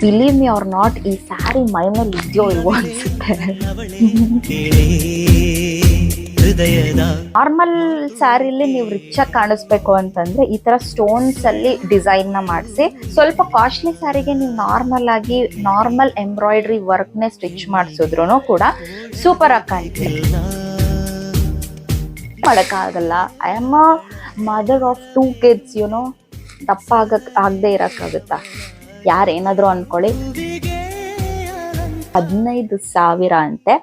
Believe me ಅವ್ರ not ಈ ಸ್ಯಾರಿ ಮೈ ಮೇಲೆ ಇದೆಯೋ ಇಲ್ವೋ ಅನ್ಸುತ್ತೆ. ನಾರ್ಮಲ್ ಸ್ಯಾರಿಲಿ ನೀವು ರಿಚ್ ಆಗಿ ಕಾಣಿಸ್ಬೇಕು ಅಂತಂದ್ರೆ ಈ ತರ ಸ್ಟೋನ್ಸ್ ಅಲ್ಲಿ ಡಿಸೈನ್ನ ಮಾಡಿಸಿ, ಸ್ವಲ್ಪ ಕಾಸ್ಟ್ಲಿ ಸ್ಯಾರಿಗೆ ನೀವು ನಾರ್ಮಲ್ ಆಗಿ ನಾರ್ಮಲ್ ಎಂಬ್ರಾಯ್ಡ್ರಿ ವರ್ಕ್ ನೇ ಸ್ಟಿಚ್ ಮಾಡಿಸಿದ್ರು ಕೂಡ ಸೂಪರ್ ಆಗಿ ಕಾಣ್ತೀವಿ ಮಾಡೋಕ್ಕಾಗಲ್ಲ. I am a mother of two kids you know ದಪ್ಪ ಆಗಕ್, ಆಗದೆ ಇರಕ್ಕಾಗುತ್ತಾ? ಯಾರೇನಾದ್ರು ಅನ್ಕೊಳ್ಳಿ. ಹದಿನೈದು ಸಾವಿರ ಅಂತೆ.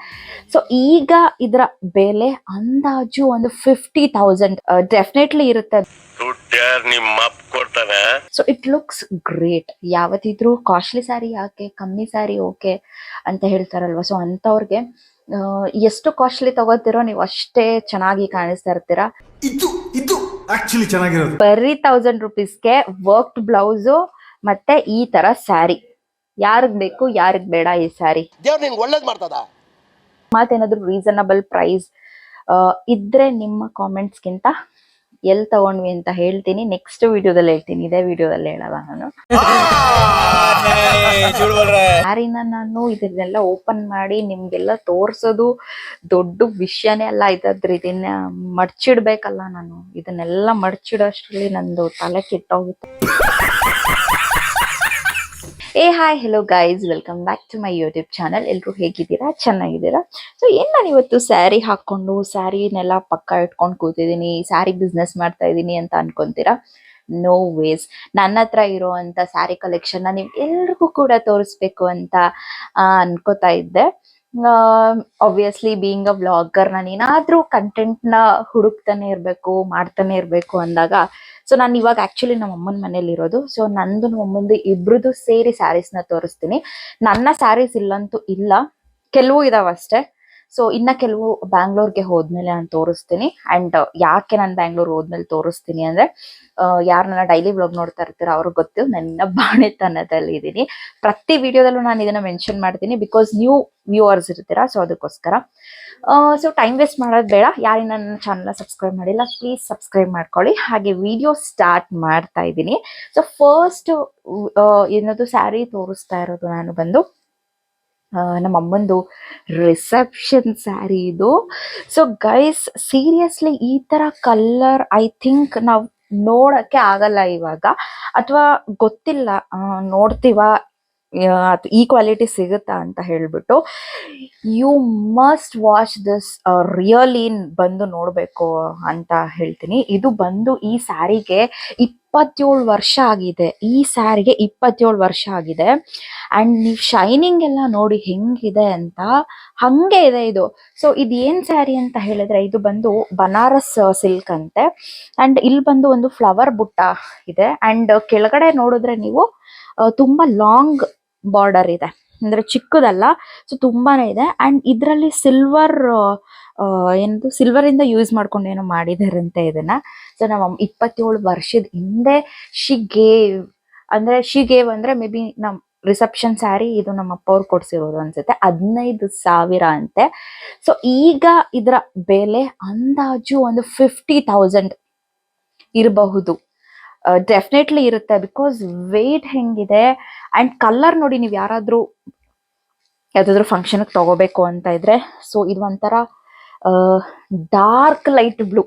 ಸೊ ಈಗ ಇದರ ಬೆಲೆ ಅಂದಾಜು ಒಂದು ಫಿಫ್ಟಿ ತೌಸಂಡ್ ಡೆಫಿನೆಟ್ಲಿ ಇರುತ್ತೆ. ಸೊ ಇಟ್ ಲುಕ್ಸ್ ಗ್ರೇಟ್ ಯಾವತ್ತಿದ್ರು ಕಾಸ್ಟ್ಲಿ ಸ್ಯಾರಿ ಯಾಕೆ ಕಮ್ಮಿ ಸ್ಯಾರಿ ಓಕೆ ಅಂತ ಹೇಳ್ತಾರಲ್ವ? ಸೊ ಅಂತವ್ರಿಗೆ ಎಷ್ಟು ಕಾಸ್ಟ್ಲಿ ತಗೋತಿರೋ ನೀವು ಅಷ್ಟೇ ಚೆನ್ನಾಗಿ ಕಾಣಿಸ್ತಾ ಇರ್ತೀರಾ. ಇದು ಇದು ಆಕ್ಚುಲಿ ಚೆನ್ನಾಗಿರೋದು. ಬರೀ ತೌಸಂಡ್ ರುಪೀಸ್ಗೆ ವರ್ಕ್ಡ್ ಬ್ಲೌಸು ಮತ್ತೆ ಈ ತರ ಸ್ಯಾರಿ. ಯಾರಿಗ್ ಬೇಕು ಯಾರಿಗ್ ಬೇಡ ಈ ಸ್ಯಾರಿ. ದೇವ್ರು ನಿನ್ಗೆ ಒಳ್ಳೇದ್ ಮಾಡ್ತದ? ಮತ್ತೇನಾದ್ರು ರೀಸನಬಲ್ ಪ್ರೈಸ್ ಇದ್ರೆ ನಿಮ್ಮ ಕಾಮೆಂಟ್ಸ್ಗಿಂತ ಎಲ್ ತಗೊಂಡ್ವಿ ಅಂತ ಹೇಳ್ತೀನಿ. ನೆಕ್ಸ್ಟ್ ವಿಡಿಯೋದಲ್ಲಿ ಹೇಳ್ತೀನಿ. ಇದೇ ವಿಡಿಯೋದಲ್ಲಿ ಹೇಳಲ್ಲ ನಾನು. ಸ್ಯಾರಿನ ನಾನು ಇದನ್ನೆಲ್ಲ ಓಪನ್ ಮಾಡಿ ನಿಮ್ಗೆಲ್ಲ ತೋರ್ಸೋದು ದೊಡ್ಡ ವಿಷಯನೇ ಅಲ್ಲ. ಇದಾದ್ರೆ ಇದನ್ನ ಮಡ್ಚಿಡ್ಬೇಕಲ್ಲ ನಾನು. ಇದನ್ನೆಲ್ಲ ಮಡ್ಚಿಡೋಷ್ಟ್ರಲ್ಲಿ ನಂದು ತಲೆ ಕೆಟ್ಟೋಗುತ್ತೆ. ಏ hi hello guys welcome back to my YouTube channel ಎಲ್ಲರೂ ಹೇಗಿದ್ದೀರಾ? ಚೆನ್ನಾಗಿದ್ದೀರಾ? ಸೊ ಏನ್ ನಾನು ಇವತ್ತು ಸ್ಯಾರಿ ಹಾಕೊಂಡು ಸ್ಯಾರಿನೆಲ್ಲ ಪಕ್ಕ ಇಟ್ಕೊಂಡು ಕೂತಿದ್ದೀನಿ ಸ್ಯಾರಿ ಬಿಸ್ನೆಸ್ ಮಾಡ್ತಾ ಇದ್ದೀನಿ ಅಂತ ಅನ್ಕೊಂತೀರಾ? ನೋ ವೇಸ್ ನನ್ನ ಹತ್ರ ಇರುವಂತ ಸ್ಯಾರಿ ಕಲೆಕ್ಷನ್ನ ನೀವು ಎಲ್ರಿಗೂ ಕೂಡ ತೋರಿಸ್ಬೇಕು ಅಂತ ಅನ್ಕೋತಾ ಇದ್ದೆ. ಆಬ್ವಿಯಸ್ಲಿ ಬೀಯಿಂಗ್ ಅ ವ್ಲಾಗರ್ ನಾನು ಏನಾದ್ರೂ ಕಂಟೆಂಟ್ನ ಹುಡುಕ್ತಾನೆ ಇರ್ಬೇಕು, ಮಾಡ್ತಾನೆ ಇರ್ಬೇಕು ಅಂದಾಗ ಸೊ ನಾನು ಇವಾಗ ಆಕ್ಚುಲಿ ನಮ್ಮ ಅಮ್ಮನ ಮನೇಲಿ ಇರೋದು ಸೊ ನಂದು ಅಮ್ಮಂದು ಇಬ್ರದ್ದು ಸೇರಿ ಸ್ಯಾರೀಸ್ನ ತೋರಿಸ್ತೀನಿ. ನನ್ನ ಸ್ಯಾರೀಸ್ ಇಲ್ಲಂತೂ ಇಲ್ಲ, ಕೆಲವು ಇದಾವ ಅಷ್ಟೇ. ಸೊ ಇನ್ನ ಕೆಲವು ಬ್ಯಾಂಗ್ಳೂರ್ಗೆ ಹೋದ್ಮೇಲೆ ನಾನು ತೋರಿಸ್ತೀನಿ. ಅಂಡ್ ಯಾಕೆ ನಾನು ಬ್ಯಾಂಗ್ಳೂರ್ ಹೋದ್ಮೇಲೆ ತೋರಿಸ್ತೀನಿ ಅಂದ್ರೆ ಯಾರು ನನ್ನ ಡೈಲಿ ಬ್ಲಾಗ್ ನೋಡ್ತಾ ಇರ್ತೀರ ಅವ್ರಿಗೆ ಗೊತ್ತು. ನನ್ನ ಬಾಣೆತನದಲ್ಲಿ ಇದ್ದೀನಿ ಪ್ರತಿ ವಿಡಿಯೋದಲ್ಲೂ ನಾನು ಇದನ್ನ ಮೆನ್ಷನ್ ಮಾಡ್ತೀನಿ ಬಿಕಾಸ್ ನ್ಯೂ ವ್ಯೂವರ್ಸ್ ಇರ್ತೀರಾ, ಸೊ ಅದಕ್ಕೋಸ್ಕರ. ಸೊ, ಟೈಮ್ ವೇಸ್ಟ್ ಮಾಡೋದು ಬೇಡ. ಯಾರು ನನ್ನ ಚಾನಲ್ನ ಸಬ್ಸ್ಕ್ರೈಬ್ ಮಾಡಿಲ್ಲ, ಪ್ಲೀಸ್ ಸಬ್ಸ್ಕ್ರೈಬ್ ಮಾಡ್ಕೊಳ್ಳಿ. ಹಾಗೆ ವಿಡಿಯೋ ಸ್ಟಾರ್ಟ್ ಮಾಡ್ತಾ ಇದ್ದೀನಿ ಸೊ, ಫಸ್ಟ್ ಏನದು ಸ್ಯಾರಿ ತೋರಿಸ್ತಾ ಇರೋದು ನಾನು ಬಂದು. ನಮ್ಮ ಅಮ್ಮಂದು ರಿಸೆಪ್ಷನ್ ಸ್ಯಾರಿ ಇದು. ಸೊ ಗೈಸ್ ಸೀರಿಯಸ್ಲಿ ಈ ತರ ಕಲರ್ ಐ ಥಿಂಕ್ ನಾವು ನೋಡಕ್ಕೆ ಆಗಲ್ಲ ಇವಾಗ. ಅಥವಾ ಗೊತ್ತಿಲ್ಲ ನೋಡ್ತೀವ ಈ ಕ್ವಾಲಿಟಿ ಸಿಗುತ್ತಾ ಅಂತ ಹೇಳ್ಬಿಟ್ಟು you must watch this really ಬಂದು ನೋಡಬೇಕು ಅಂತ ಹೇಳ್ತೀನಿ. ಇದು ಬಂದು ಈ ಸ್ಯಾರಿಗೆ ಇಪ್ಪತ್ತೇಳು ವರ್ಷ ಆಗಿದೆ. ಈ ಸ್ಯಾರಿಗೆ ಇಪ್ಪತ್ತೇಳು ವರ್ಷ ಆಗಿದೆ. ಆ್ಯಂಡ್ ನೀವು ಶೈನಿಂಗ್ ಎಲ್ಲ ನೋಡಿ ಹೆಂಗಿದೆ ಅಂತ ಹಂಗೆ ಇದೆ ಇದು. ಸೊ ಇದು ಏನು ಸ್ಯಾರಿ ಅಂತ ಹೇಳಿದ್ರೆ ಇದು ಬಂದು ಬನಾರಸ್ ಸಿಲ್ಕ್ ಅಂತೆ. ಆ್ಯಂಡ್ ಇಲ್ಲಿ ಬಂದು ಒಂದು ಫ್ಲವರ್ ಬುಟ್ಟ ಇದೆ. ಆ್ಯಂಡ್ ಕೆಳಗಡೆ ನೋಡಿದ್ರೆ ನೀವು ತುಂಬ ತುಂಬಾ ಲಾಂಗ್ ಬಾರ್ಡರ್ ಇದೆ. ಅಂದ್ರೆ ಚಿಕ್ಕದಲ್ಲ ಸೊ ತುಂಬಾನೇ ಇದೆ. ಅಂಡ್ ಇದರಲ್ಲಿ ಸಿಲ್ವರ್ ಏನದು ಸಿಲ್ವರ್ ಇಂದ ಯೂಸ್ ಮಾಡ್ಕೊಂಡು ಏನೋ ಮಾಡಿದಾರಂತೆ ಇದನ್ನ. ಸೊ ನಮ್ಮ ಇಪ್ಪತ್ತೇಳು ವರ್ಷದ ಹಿಂದೆ ಶಿ ಗೇವ್ ಅಂದ್ರೆ ಶಿ ಗೇವ್ ಅಂದ್ರೆ ಮೇ ಬಿ ನಮ್ ರಿಸೆಪ್ಷನ್ ಸ್ಯಾರಿ ಇದು ನಮ್ಮ ಅಪ್ಪ ಅವ್ರು ಕೊಡ್ಸಿರೋದು ಅನ್ಸುತ್ತೆ. ಹದಿನೈದು ಸಾವಿರ ಅಂತೆ. ಸೊ ಈಗ ಇದರ ಬೆಲೆ ಅಂದಾಜು ಒಂದು ಫಿಫ್ಟಿ ತೌಸಂಡ್ ಇರಬಹುದು. ಡೆಫಿನೆಟ್ಲಿ ಇರುತ್ತೆ. ಬಿಕಾಸ್ ವೇಟ್ ಹೆಂಗಿದೆ? ಅಂಡ್ ಕಲರ್ ನೋಡಿ ನೀವು ಯಾರಾದರೂ ಯಾವುದಾದ್ರು ಫಂಕ್ಷನ್ ತಗೋಬೇಕು ಅಂತ ಇದ್ರೆ ಸೊ ಇದು ಒಂಥರ ಡಾರ್ಕ್ ಲೈಟ್ ಬ್ಲೂ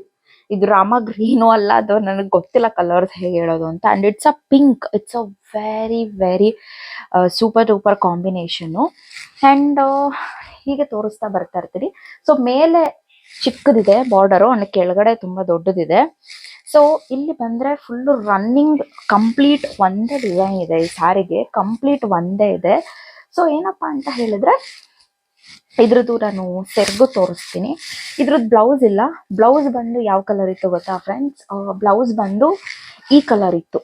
ಇದು ರಾಮ ಗ್ರೀನು ಅಲ್ಲ, ಅದು ನನಗೆ ಗೊತ್ತಿಲ್ಲ ಕಲರ್ಸ್ ಹೇಗೆ ಹೇಳೋದು ಅಂತ. And it's a pink it's a very very super duper combination and ಹೀಗೆ ತೋರಿಸ್ತಾ ಬರ್ತಾ ಇರ್ತೀನಿ. ಸೊ ಮೇಲೆ ಚಿಕ್ಕದಿದೆ ಬಾರ್ಡರು ಅಂಡ್ ಕೆಳಗಡೆ ತುಂಬಾ ದೊಡ್ಡದಿದೆ. ಸೊ ಇಲ್ಲಿ ಬಂದ್ರೆ ಫುಲ್ ರನ್ನಿಂಗ್ ಕಂಪ್ಲೀಟ್ ಒಂದೇ ಡಿಸೈನ್ ಇದೆ ಈ ಸಾರಿಗೆ. ಕಂಪ್ಲೀಟ್ ಒಂದೇ ಇದೆ. ಸೊ ಏನಪ್ಪಾ ಅಂತ ಹೇಳಿದ್ರೆ, ಇದ್ರದ್ದು ನಾನು ಸೆರ್ಗು ತೋರಿಸ್ತೀನಿ. ಇದ್ರದ್ದು ಬ್ಲೌಸ್ ಇಲ್ಲ. ಬ್ಲೌಸ್ ಬಂದು ಯಾವ ಕಲರ್ ಇತ್ತು ಗೊತ್ತಾ ಫ್ರೆಂಡ್ಸ್ ಬ್ಲೌಸ್ ಬಂದು ಈ ಕಲರ್ ಇತ್ತು.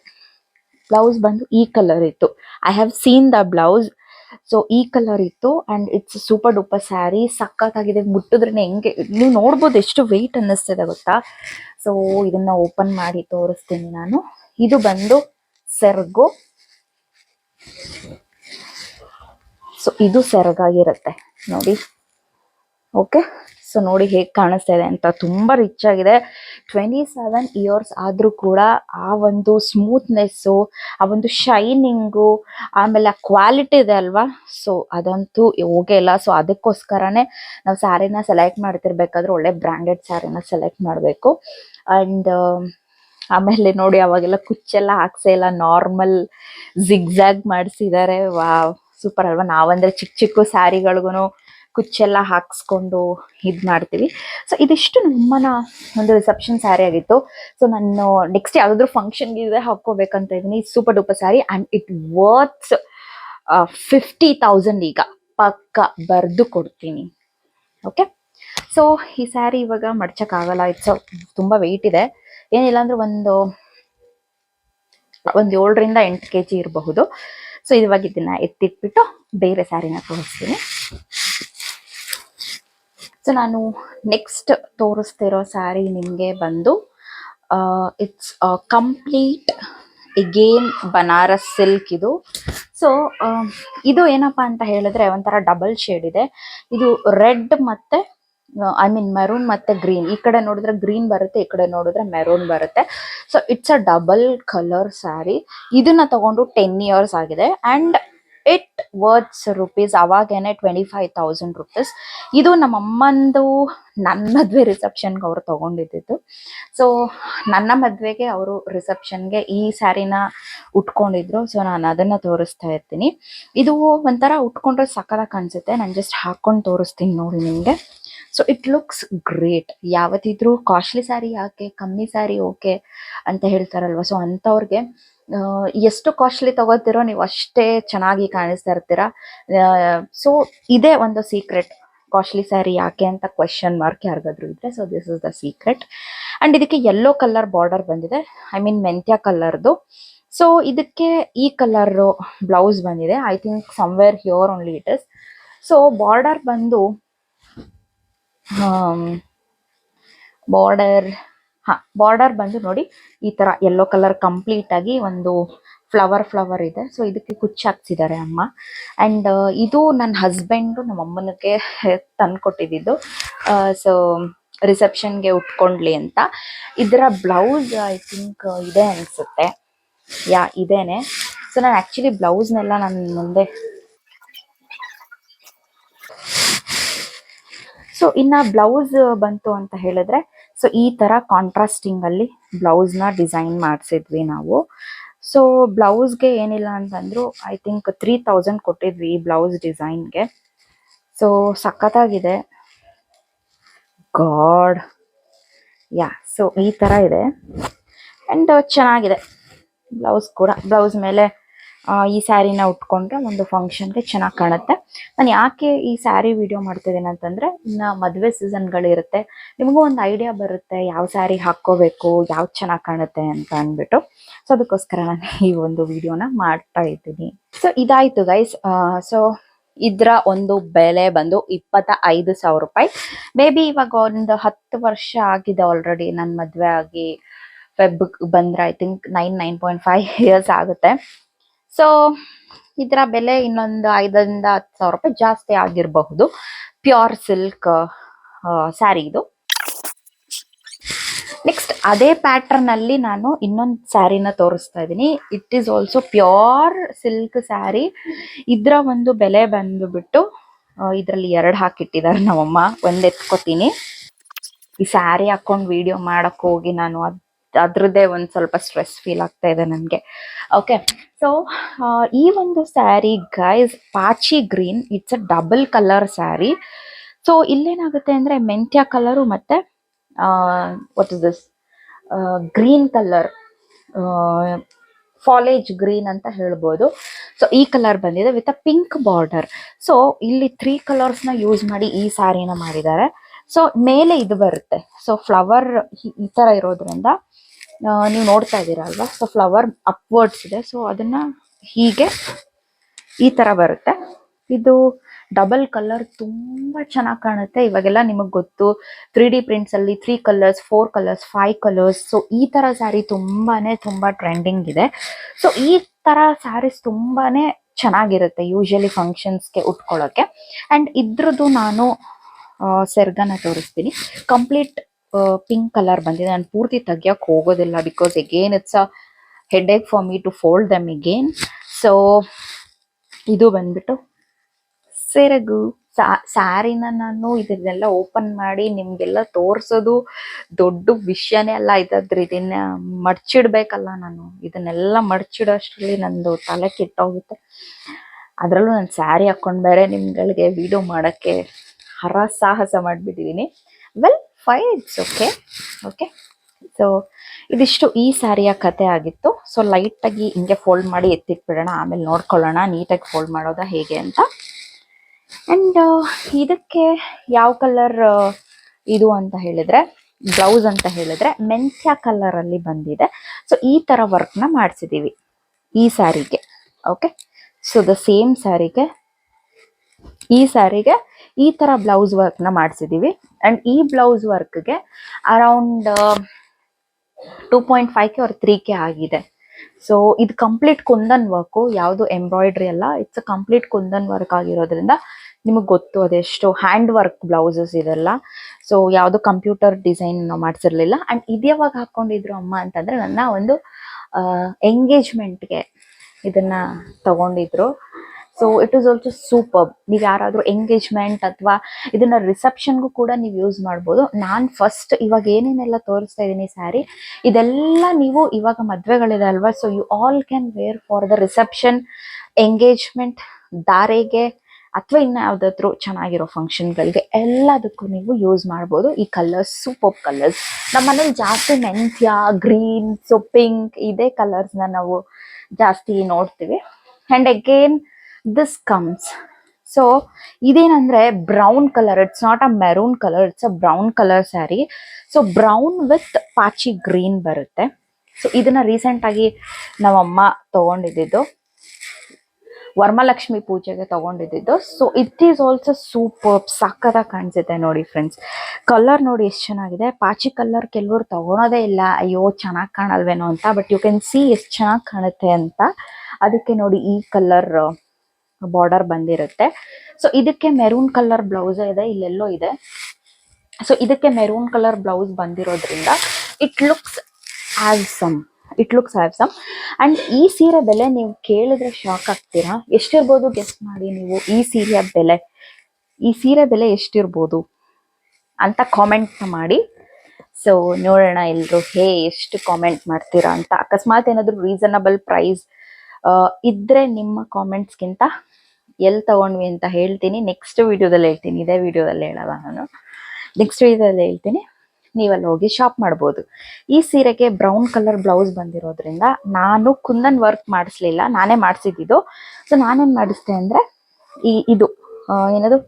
ಬ್ಲೌಸ್ ಬಂದು ಈ ಕಲರ್ ಇತ್ತು. I have seen the blouse so ಈ ಕಲರ್ ಇತ್ತು and it's super duper saree ಸಖತ್ತಾಗಿದೆ. ಮುಟ್ಟಿದ್ರೆ ಹೆಂಗೆ? ನೀವು ನೋಡ್ಬೋದು ಎಷ್ಟು ವೆಯ್ಟ್ ಅನ್ನಿಸ್ತಿದೆ ಗೊತ್ತಾ? ಸೊ ಇದನ್ನ ಓಪನ್ ಮಾಡಿ ತೋರಿಸ್ತೀನಿ ನಾನು. ಇದು ಬಂದು ಸೆರ್ಗು. ಸೊ ಇದು ಸೆರಗಾಗಿರುತ್ತೆ. ನೋಡಿ. ಓಕೆ ಸೊ ನೋಡಿ ಹೇಗೆ ಕಾಣಿಸ್ತಾ ಇದೆ ಅಂತ ತುಂಬ ರಿಚ್ ಆಗಿದೆ. ಟ್ವೆಂಟಿ ಸೆವೆನ್ ಇಯರ್ಸ್ ಆದರೂ ಕೂಡ ಆ ಒಂದು ಸ್ಮೂತ್ನೆಸ್ಸು ಆ ಒಂದು ಶೈನಿಂಗು ಆಮೇಲೆ ಆ ಕ್ವಾಲಿಟಿ ಇದೆ ಅಲ್ವಾ? ಸೊ ಅದಂತೂ ಹೋಗೇ ಇಲ್ಲ. ಸೊ ಅದಕ್ಕೋಸ್ಕರನೇ ನಾವು ಸ್ಯಾರಿನ ಸೆಲೆಕ್ಟ್ ಮಾಡ್ತಿರ್ಬೇಕಾದ್ರೆ ಒಳ್ಳೆ ಬ್ರ್ಯಾಂಡೆಡ್ ಸ್ಯಾರಿನ ಸೆಲೆಕ್ಟ್ ಮಾಡಬೇಕು. ಆ್ಯಂಡ್ ಆಮೇಲೆ ನೋಡಿ ಅವಾಗೆಲ್ಲ ಕುಚ್ಚೆಲ್ಲ ಹಾಕ್ಸೇ ಇಲ್ಲ. ನಾರ್ಮಲ್ ಜಿಗ್ಜಾಗ್ ಮಾಡಿಸಿದ್ದಾರೆ. ವಾ ಸೂಪರ್ ಅಲ್ವಾ? ನಾವಂದ್ರೆ ಚಿಕ್ಕ ಚಿಕ್ಕ ಸ್ಯಾರಿಗಳಿಗೂ ಕುಚ್ಚೆಲ್ಲ ಹಾಕ್ಸ್ಕೊಂಡು ಇದು ಮಾಡ್ತೀವಿ. ಸೊ ಇದಿಷ್ಟು ನಮ್ಮನ ಒಂದು ರಿಸೆಪ್ಷನ್ ಸ್ಯಾರಿ ಆಗಿತ್ತು. ಸೊ ನಾನು ನೆಕ್ಸ್ಟ್ ಯಾವುದಾದ್ರೂ ಫಂಕ್ಷನ್ಗೆ ಹಾಕೋಬೇಕಂತ ಇದ್ದೀನಿ super duper saree and it worths fifty thousand ಈಗ ಪಕ್ಕ ಬರೆದು ಕೊಡ್ತೀನಿ. ಓಕೆ ಸೊ ಈ ಸ್ಯಾರಿ ಇವಾಗ ಮಡ್ಚಕ್ಕಾಗಲ್ಲ ಇಟ್ಸ್ ತುಂಬ ವೆಯ್ಟ್ ಇದೆ. ಏನಿಲ್ಲ ಅಂದ್ರೆ ಒಂದು ಒಂದು ಏಳರಿಂದ ಎಂಟು ಕೆ ಜಿ ಇರಬಹುದು. ಸೊ ಇವಾಗ ಇದನ್ನ ಎತ್ತಿಟ್ಬಿಟ್ಟು ಬೇರೆ ಸ್ಯಾರಿನ ತೋರಿಸ್ತೀನಿ. ಸೊ ನಾನು ನೆಕ್ಸ್ಟ್ ತೋರಿಸ್ತಿರೋ ಸ್ಯಾರಿ ನಿಮಗೆ ಬಂದು it's complete again Banaras silk ಇದು. ಸೊ ಇದು ಏನಪ್ಪಾ ಅಂತ ಹೇಳಿದ್ರೆ ಒಂಥರ ಡಬಲ್ ಶೇಡ್ ಇದೆ. ಇದು ರೆಡ್ ಮತ್ತೆ ಐ ಮೀನ್ ಮೆರೂನ್ ಮತ್ತೆ ಗ್ರೀನ್ ಈ ಕಡೆ ನೋಡಿದ್ರೆ ಗ್ರೀನ್ ಬರುತ್ತೆ, ಈ ಕಡೆ ನೋಡಿದ್ರೆ ಮೆರೂನ್ ಬರುತ್ತೆ. So it's a double colour saree ಇದನ್ನ ತಗೊಂಡು ಟೆನ್ ಇಯರ್ಸ್ ಆಗಿದೆ. ಅಂಡ್ ಇಟ್ ವರ್ಡ್ಸ್ ರುಪೀಸ್ ಅವಾಗೇನೆ ಟ್ವೆಂಟಿ ಫೈವ್ ತೌಸಂಡ್ ರುಪೀಸ್ ಇದು ನಮ್ಮ ಅಮ್ಮಂದು ನನ್ನ ಮದುವೆ ರಿಸೆಪ್ಷನ್ಗೆ ಅವರು ತಗೊಂಡಿದ್ದು ಸೊ ನನ್ನ ಮದುವೆಗೆ ಅವರು ರಿಸೆಪ್ಷನ್ಗೆ ಈ ಸ್ಯಾರಿನ ಉಟ್ಕೊಂಡಿದ್ರು. ಸೊ ನಾನು ಅದನ್ನು ತೋರಿಸ್ತಾ ಇರ್ತೀನಿ. ಇದು ಒಂಥರ ಉಟ್ಕೊಂಡ್ರೆ ಸಕ್ಕದಾಗ ಕಾಣಿಸುತ್ತೆ ನಾನು ಜಸ್ಟ್ ಹಾಕೊಂಡು ತೋರಿಸ್ತೀನಿ ನೋಡಿ ನಿಮಗೆ. ಸೊ ಇಟ್ ಲುಕ್ಸ್ ಗ್ರೇಟ್ ಯಾವತ್ತಿದ್ರೂ ಕಾಸ್ಟ್ಲಿ ಸ್ಯಾರಿ ಯಾಕೆ, ಕಮ್ಮಿ ಸ್ಯಾರಿ ಓಕೆ ಅಂತ ಹೇಳ್ತಾರಲ್ವ? ಸೊ ಅಂಥವ್ರಿಗೆ ಎಷ್ಟು ಕಾಸ್ಟ್ಲಿ ತಗೋತಿರೋ ನೀವು ಅಷ್ಟೇ ಚೆನ್ನಾಗಿ ಕಾಣಿಸ್ತಾ ಇರ್ತೀರಾ. ಸೊ ಇದೇ ಒಂದು ಸೀಕ್ರೆಟ್ ಕಾಸ್ಟ್ಲಿ ಸ್ಯಾರಿ ಯಾಕೆ ಅಂತ ಕ್ವೆಶನ್ ಮಾರ್ಕ್ ಯಾರಿಗಾದ್ರೂ ಇದ್ರೆ so this is the secret and ಇದಕ್ಕೆ ಯೆಲ್ಲೋ ಕಲರ್ ಬಾರ್ಡರ್ ಬಂದಿದೆ. ಐ ಮೀನ್ ಮೆಂತ್ಯ ಕಲರ್ದು ಸೊ ಇದಕ್ಕೆ ಈ ಕಲರ್ ಬ್ಲೌಸ್ ಬಂದಿದೆ. I think somewhere here only it is so border ಬಂದು ಬಾರ್ಡರ್ ಹಾ ಬಾರ್ಡರ್ ಬಂದು ನೋಡಿ, ಈ ತರ ಯೆಲ್ಲೋ ಕಲರ್ ಕಂಪ್ಲೀಟ್ ಆಗಿ ಒಂದು ಫ್ಲವರ್ ಫ್ಲವರ್ ಇದೆ. ಸೊ ಇದಕ್ಕೆ ಕುಚ್ಚು ಹಾಕ್ಸಿದ್ದಾರೆ ಅಮ್ಮ. ಅಂಡ್ ಇದು ನನ್ನ ಹಸ್ಬೆಂಡು ನಮ್ಮ ಅಮ್ಮನಿಗೆ ತಂದ್ಕೊಟ್ಟಿದ್ದು. ಸೊ ರಿಸೆಪ್ಷನ್ಗೆ ಉಟ್ಕೊಂಡ್ಲಿ ಅಂತ. ಇದರ ಬ್ಲೌಸ್ ಐ ಥಿಂಕ್ ಇದೆ ಅನ್ಸುತ್ತೆ. ಯಾ, ಇದೇನೆ. ಸೊ ನಾನು ಆಕ್ಚುಲಿ ಬ್ಲೌಸ್ನೆಲ್ಲ ನಾನು ಮುಂದೆ ಸೊ ಇನ್ನ ಬ್ಲೌಸ್ ಬಂತು ಅಂತ ಹೇಳಿದ್ರೆ ಸೊ ಈ ತರ ಕಾಂಟ್ರಾಸ್ಟಿಂಗ್ ಅಲ್ಲಿ ಬ್ಲೌಸ್ನ ಡಿಸೈನ್ ಮಾಡಿಸಿದ್ವಿ ನಾವು. ಸೊ ಬ್ಲೌಸ್ಗೆ ಏನಿಲ್ಲ ಅಂತಂದ್ರು ಐ ಥಿಂಕ್ ತ್ರೀ ತೌಸಂಡ್ ಕೊಟ್ಟಿದ್ವಿ ಈ ಬ್ಲೌಸ್ ಡಿಸೈನ್ಗೆ ಸೊ ಸಖತ್ತಾಗಿದೆ. ಗಾಡ್ ಯಾ ಸೊ ಈ ತರ ಇದೆ. ಅಂಡ್ ಚೆನ್ನಾಗಿದೆ. ಬ್ಲೌಸ್ ಕೂಡ ಬ್ಲೌಸ್ ಮೇಲೆ ಈ ಸ್ಯಾರಿನ ಉಟ್ಕೊಂಡ್ರೆ ಒಂದು ಫಂಕ್ಷನ್ಗೆ ಚೆನ್ನಾಗಿ ಕಾಣುತ್ತೆ. ನಾನು ಯಾಕೆ ಈ ಸ್ಯಾರಿ ವಿಡಿಯೋ ಮಾಡ್ತಿದ್ದೀನಿ ಅಂತಂದ್ರೆ, ಇನ್ನು ಮದುವೆ ಸೀಸನ್ಗಳಿರುತ್ತೆ. ನಿಮಗೂ ಒಂದು ಐಡಿಯಾ ಬರುತ್ತೆ, ಯಾವ ಸ್ಯಾರಿ ಹಾಕ್ಕೋಬೇಕು ಯಾವ್ದು ಚೆನ್ನಾಗಿ ಕಾಣುತ್ತೆ ಅಂತ ಅಂದ್ಬಿಟ್ಟು. ಸೊ, ಅದಕ್ಕೋಸ್ಕರ ನಾನು ಈ ಒಂದು ವಿಡಿಯೋನ ಮಾಡ್ತಾ ಇದ್ದೀನಿ. ಸೊ, ಇದಾಯ್ತು ಗೈಸ್ ಸೊ, ಇದ್ರ ಒಂದು ಬೆಲೆ ಬಂದು ಇಪ್ಪತ್ತ ಐದು ಸಾವಿರ ರೂಪಾಯಿ. ಮೇ ಬಿ ಇವಾಗ ಒಂದು ಹತ್ತು ವರ್ಷ ಆಗಿದೆ ಆಲ್ರೆಡಿ ನನ್ನ ಮದುವೆ ಆಗಿ. ಫೆಬ್ ಬಂದ್ರೆ I think nine nine point five years ಆಗುತ್ತೆ. ಸೊ ಇದರ ಬೆಲೆ ಇನ್ನೊಂದು ಐದರಿಂದ ಹತ್ತು ಸಾವಿರ ರೂಪಾಯಿ ಜಾಸ್ತಿ ಆಗಿರಬಹುದು. ಪ್ಯೂರ್ ಸಿಲ್ಕ್ ಸ್ಯಾರಿ ಇದು. ನೆಕ್ಸ್ಟ್ ಅದೇ ಪ್ಯಾಟರ್ನ್ ಅಲ್ಲಿ ನಾನು ಇನ್ನೊಂದು ಸ್ಯಾರಿನ ತೋರಿಸ್ತಾ ಇದ್ದೀನಿ it is also pure silk saree ಇದ್ರ ಒಂದು ಬೆಲೆ ಬಂದುಬಿಟ್ಟು ಇದರಲ್ಲಿ ಎರಡು ಹಾಕಿಟ್ಟಿದ್ದಾರೆ ನಮ್ಮಮ್ಮ. ಒಂದ್ ಎತ್ಕೋತೀನಿ. ಈ ಸ್ಯಾರಿ ಹಾಕೊಂಡು ವಿಡಿಯೋ ಮಾಡಕ್ಕೆ ಹೋಗಿ ನಾನು ಅದ್ ಅದ್ರದ್ದೇ ಒಂದು ಸ್ವಲ್ಪ ಸ್ಟ್ರೆಸ್ ಫೀಲ್ ಆಗ್ತಾ ಇದೆ ನನಗೆ. ಓಕೆ ಸೊ ಈ ಒಂದು ಸ್ಯಾರಿ ಗೈಸ್ ಪಾಚಿ green it's a double colour saree so ಇಲ್ಲೇನಾಗುತ್ತೆ ಅಂದರೆ ಮೆಂತ್ಯ ಕಲರು ಮತ್ತು what is this green colour foliage green ಅಂತ ಹೇಳ್ಬೋದು. ಸೊ ಈ ಕಲರ್ ಬಂದಿದೆ with a pink border so ಇಲ್ಲಿ ತ್ರೀ ಕಲರ್ಸ್ನ ಯೂಸ್ ಮಾಡಿ ಈ ಸ್ಯಾರಿನ ಮಾಡಿದ್ದಾರೆ. ಸೊ ಮೇಲೆ ಇದು ಬರುತ್ತೆ. ಸೊ ಫ್ಲವರ್ ಈ ಥರ ಇರೋದ್ರಿಂದ ನೀವು ನೋಡ್ತಾ ಇದ್ದೀರಾ ಅಲ್ವಾ? ಸೊ ಫ್ಲವರ್ ಅಪ್ವರ್ಡ್ಸ್ ಇದೆ. ಸೊ ಅದನ್ನ ಹೀಗೆ ಈ ತರ ಬರುತ್ತೆ. ಇದು ಡಬಲ್ ಕಲರ್ ತುಂಬಾ ಚೆನ್ನಾಗಿ ಕಾಣುತ್ತೆ. ಇವಾಗೆಲ್ಲ ನಿಮಗೆ ಗೊತ್ತು. ತ್ರೀ ಡಿ ಪ್ರಿಂಟ್ಸ್ ಅಲ್ಲಿ three colours four colours five colours so ಈ ತರ ಸ್ಯಾರಿ ತುಂಬಾನೇ ತುಂಬಾ ಟ್ರೆಂಡಿಂಗ್ ಇದೆ. ಸೊ ಈ ತರ ಸ್ಯಾರೀಸ್ ತುಂಬಾನೇ ಚೆನ್ನಾಗಿರುತ್ತೆ ಯೂಶಲಿ ಫಂಕ್ಷನ್ಸ್ಗೆ ಉಟ್ಕೊಳ್ಳೋಕೆ ಅಂಡ್ ಇದ್ರದ್ದು ನಾನು ಸೆರ್ಗನ ತೋರಿಸ್ತೀನಿ. ಕಂಪ್ಲೀಟ್ ಪಿಂಕ್ ಕಲರ್ ಬಂದಿದೆ. ನಾನು ಪೂರ್ತಿ ತೆಗಿಯಕ್ ಹೋಗೋದಿಲ್ಲ because again it's a headache for me to fold them again so ಇದು ಬಂದ್ಬಿಟ್ಟು ಸೆರಗು. ಸ್ಯಾರಿನ ನಾನು ಇದನ್ನೆಲ್ಲ ಓಪನ್ ಮಾಡಿ ನಿಮಗೆಲ್ಲ ತೋರಿಸೋದು ದೊಡ್ಡ ವಿಷಯನೇ ಅಲ್ಲ. ಇದಾದ್ರೆ ಇದನ್ನ ಮಡ್ಚಿಡ್ಬೇಕಲ್ಲ ನಾನು. ಇದನ್ನೆಲ್ಲ ಮಡ್ಚಿಡೋಷ್ಟರಲ್ಲಿ ನಂದು ತಲೆ ಕೆಟ್ಟೋಗುತ್ತೆ. ಅದರಲ್ಲೂ ನಾನು ಸ್ಯಾರಿ ಹಾಕೊಂಡು ಬೇರೆ ನಿಮ್ಗಳಿಗೆ ವಿಡಿಯೋ ಮಾಡೋಕ್ಕೆ ಹರಸಾಹಸ ಮಾಡಿಬಿಟ್ಟಿದ್ದೀನಿ well fine it's okay okay so ಇದಿಷ್ಟು ಈ ಸ್ಯಾರಿಯ ಕತೆ ಆಗಿತ್ತು. ಸೊ ಲೈಟಾಗಿ ಹಿಂಗೆ ಫೋಲ್ಡ್ ಮಾಡಿ ಎತ್ತಿಟ್ಬಿಡೋಣ, ಆಮೇಲೆ ನೋಡ್ಕೊಳ್ಳೋಣ ನೀಟಾಗಿ ಫೋಲ್ಡ್ ಮಾಡೋದ ಹೇಗೆ ಅಂತ. ಆ್ಯಂಡ್ ಇದಕ್ಕೆ ಯಾವ ಕಲರ್ ಇದು ಅಂತ ಹೇಳಿದ್ರೆ ಬ್ಲೌಸ್ ಅಂತ ಹೇಳಿದ್ರೆ ಮೆಂತ್ಯ ಕಲರ್ ಅಲ್ಲಿ ಬಂದಿದೆ. ಸೊ ಈ ಥರ ವರ್ಕ್ನ ಮಾಡಿಸಿದ್ದೀವಿ ಈ ಸ್ಯಾರಿಗೆ ಓಕೆ ಸೊ ದ ಸೇಮ್ ಸ್ಯಾರಿಗೆ ಈ ಸ್ಯಾರಿಗೆ ಈ ತರ ಬ್ಲೌಸ್ ವರ್ಕ್ನ ಮಾಡಿಸಿದೀವಿ. ಅಂಡ್ ಈ blouse ವರ್ಕ್ಗೆ around two point five K ಅವ್ರ ತ್ರೀ ಕೆ ಆಗಿದೆ. ಸೊ ಇದು ಕಂಪ್ಲೀಟ್ ಕುಂದನ್ ವರ್ಕು ಯಾವುದು ಎಂಬ್ರಾಯ್ಡ್ರಿ ಅಲ್ಲ ಇಟ್ಸ್ ಕಂಪ್ಲೀಟ್ ಕುಂದನ್ ವರ್ಕ್ ಆಗಿರೋದ್ರಿಂದ ನಿಮಗೆ ಗೊತ್ತು ಅದೆಷ್ಟು ಹ್ಯಾಂಡ್ ವರ್ಕ್ ಬ್ಲೌಸಸ್ ಇದೆಲ್ಲ. ಸೊ ಯಾವುದು ಕಂಪ್ಯೂಟರ್ ಡಿಸೈನ್ ಮಾಡಿಸಿರ್ಲಿಲ್ಲ. ಅಂಡ್ ಇದ್ಯಾವಾಗ ಹಾಕೊಂಡಿದ್ರು ಅಮ್ಮ ಅಂತಂದ್ರೆ ನನ್ನ ಒಂದು ಎಂಗೇಜ್ಮೆಂಟ್ಗೆ ಇದನ್ನ ತಗೊಂಡಿದ್ರು. So it is also super ನೀವು ಯಾರಾದರೂ ಎಂಗೇಜ್ಮೆಂಟ್ ಅಥವಾ ಇದನ್ನ ರಿಸೆಪ್ಷನ್ಗೂ ಕೂಡ ನೀವು ಯೂಸ್ ಮಾಡ್ಬೋದು. ನಾನು ಫಸ್ಟ್ ಇವಾಗ ಏನೇನೆಲ್ಲ ತೋರಿಸ್ತಾ ಇದ್ದೀನಿ ಸ್ಯಾರಿ ಇದೆಲ್ಲ ನೀವು ಇವಾಗ ಮದುವೆಗಳಿದೆ ಅಲ್ವಾ? So you all can wear for the reception engagement ದಾರೆಗೆ, ಅಥವಾ ಇನ್ನು ಯಾವ್ದಾದ್ರು ಚೆನ್ನಾಗಿರೋ ಫಂಕ್ಷನ್ಗಳಿಗೆ ಎಲ್ಲದಕ್ಕೂ ನೀವು ಯೂಸ್ ಮಾಡ್ಬೋದು. ಈ ಕಲರ್ಸ್ ಸೂಪರ್ ಕಲರ್ಸ್ ನಮ್ಮ ಮನೇಲಿ ಜಾಸ್ತಿ ಮೆಂತ್ಯ ಗ್ರೀನ್ ಸೊ ಪಿಂಕ್ ಇದೇ ಕಲರ್ಸ್ನ ನಾವು ಜಾಸ್ತಿ ನೋಡ್ತೀವಿ. And again this comes so ಇದೇನಂದ್ರೆ brown colour it's not a maroon colour it's a brown colour saree so brown with ಪಾಚಿ ಗ್ರೀನ್ ಬರುತ್ತೆ. ಸೊ ಇದನ್ನ ರೀಸೆಂಟ್ ಆಗಿ ನಮ್ಮಮ್ಮ ತಗೊಂಡಿದ್ದು. ವರಮಲಕ್ಷ್ಮಿ ಪೂಜೆಗೆ ತಗೊಂಡಿದ್ದು. So it is also super ಸಕ್ಕತ್ತಾಗಿ ಕಾಣಿಸುತ್ತೆ ನೋಡಿ ಫ್ರೆಂಡ್ಸ್ ಕಲರ್ ನೋಡಿ ಎಷ್ಟು ಚೆನ್ನಾಗಿದೆ. ಪಾಚಿ ಕಲರ್ ಕೆಲವರು ತಗೊಳೋದೇ ಇಲ್ಲ. ಅಯ್ಯೋ, ಚೆನ್ನಾಗಿ ಕಾಣಲ್ವೇನೋ ಅಂತ. ಬಟ್ ಯು ಕ್ಯಾನ್ ಸಿ ಎಷ್ಟು ಚೆನ್ನಾಗಿ ಕಾಣುತ್ತೆ ಅಂತ. ಅದಕ್ಕೆ ನೋಡಿ ಈ ಕಲರ್ ಬಾರ್ಡರ್ ಬಂದಿರುತ್ತೆ. ಸೊ ಇದಕ್ಕೆ ಮೆರೂನ್ ಕಲರ್ ಬ್ಲೌಸ್ ಇದೆ, ಇಲ್ಲೆಲ್ಲೋ ಇದೆ. ಸೊ ಇದಕ್ಕೆ ಮೆರೂನ್ ಕಲರ್ ಬ್ಲೌಸ್ ಬಂದಿರೋದ್ರಿಂದ it looks some it looks some and ಈ ಸೀರೆ ಬೆಲೆ ನೀವು ಕೇಳಿದ್ರೆ ಶಾಕ್ ಆಗ್ತೀರಾ? ಎಷ್ಟಿರ್ಬೋದು ಗೆಸ್ಟ್ ಮಾಡಿ ನೀವು ಈ ಸೀರೆಯ ಬೆಲೆ? ಈ ಸೀರೆ ಬೆಲೆ ಎಷ್ಟಿರ್ಬೋದು ಅಂತ ಕಾಮೆಂಟ್ ಮಾಡಿ. ಸೊ ನೋಡೋಣ ಎಲ್ಲರೂ ಹೇ, ಎಷ್ಟು ಕಾಮೆಂಟ್ ಮಾಡ್ತೀರಾ ಅಂತ. ಅಕಸ್ಮಾತ್ ಏನಾದರೂ ರೀಸನಬಲ್ ಪ್ರೈಸ್ ಇದ್ರೆ ನಿಮ್ಮ ಕಾಮೆಂಟ್ಸ್ಗಿಂತ ಎಲ್ಲಿ ತಗೊಂಡ್ವಿ ಅಂತ ಹೇಳ್ತೀನಿ. ನೆಕ್ಸ್ಟ್ ವಿಡಿಯೋದಲ್ಲಿ ಹೇಳ್ತೀನಿ. ಇದೇ ವಿಡಿಯೋದಲ್ಲಿ ಹೇಳಲ್ಲ ನಾನು. ನೆಕ್ಸ್ಟ್ ವಿಡಿಯೋದಲ್ಲಿ ಹೇಳ್ತೀನಿ. ನೀವಲ್ಲಿ ಹೋಗಿ ಶಾಪ್ ಮಾಡ್ಬೋದು. ಈ ಸೀರೆಗೆ ಬ್ರೌನ್ ಕಲರ್ ಬ್ಲೌಸ್ ಬಂದಿರೋದ್ರಿಂದ ನಾನು ಕುಂದನ್ ವರ್ಕ್ ಮಾಡಿಸ್ಲಿಲ್ಲ. ನಾನೇ ಮಾಡಿಸಿದ್ದು. ಸೊ ನಾನೇನು ಮಾಡಿಸ್ದೆ ಅಂದರೆ ಈ ಇದು ಏನದು?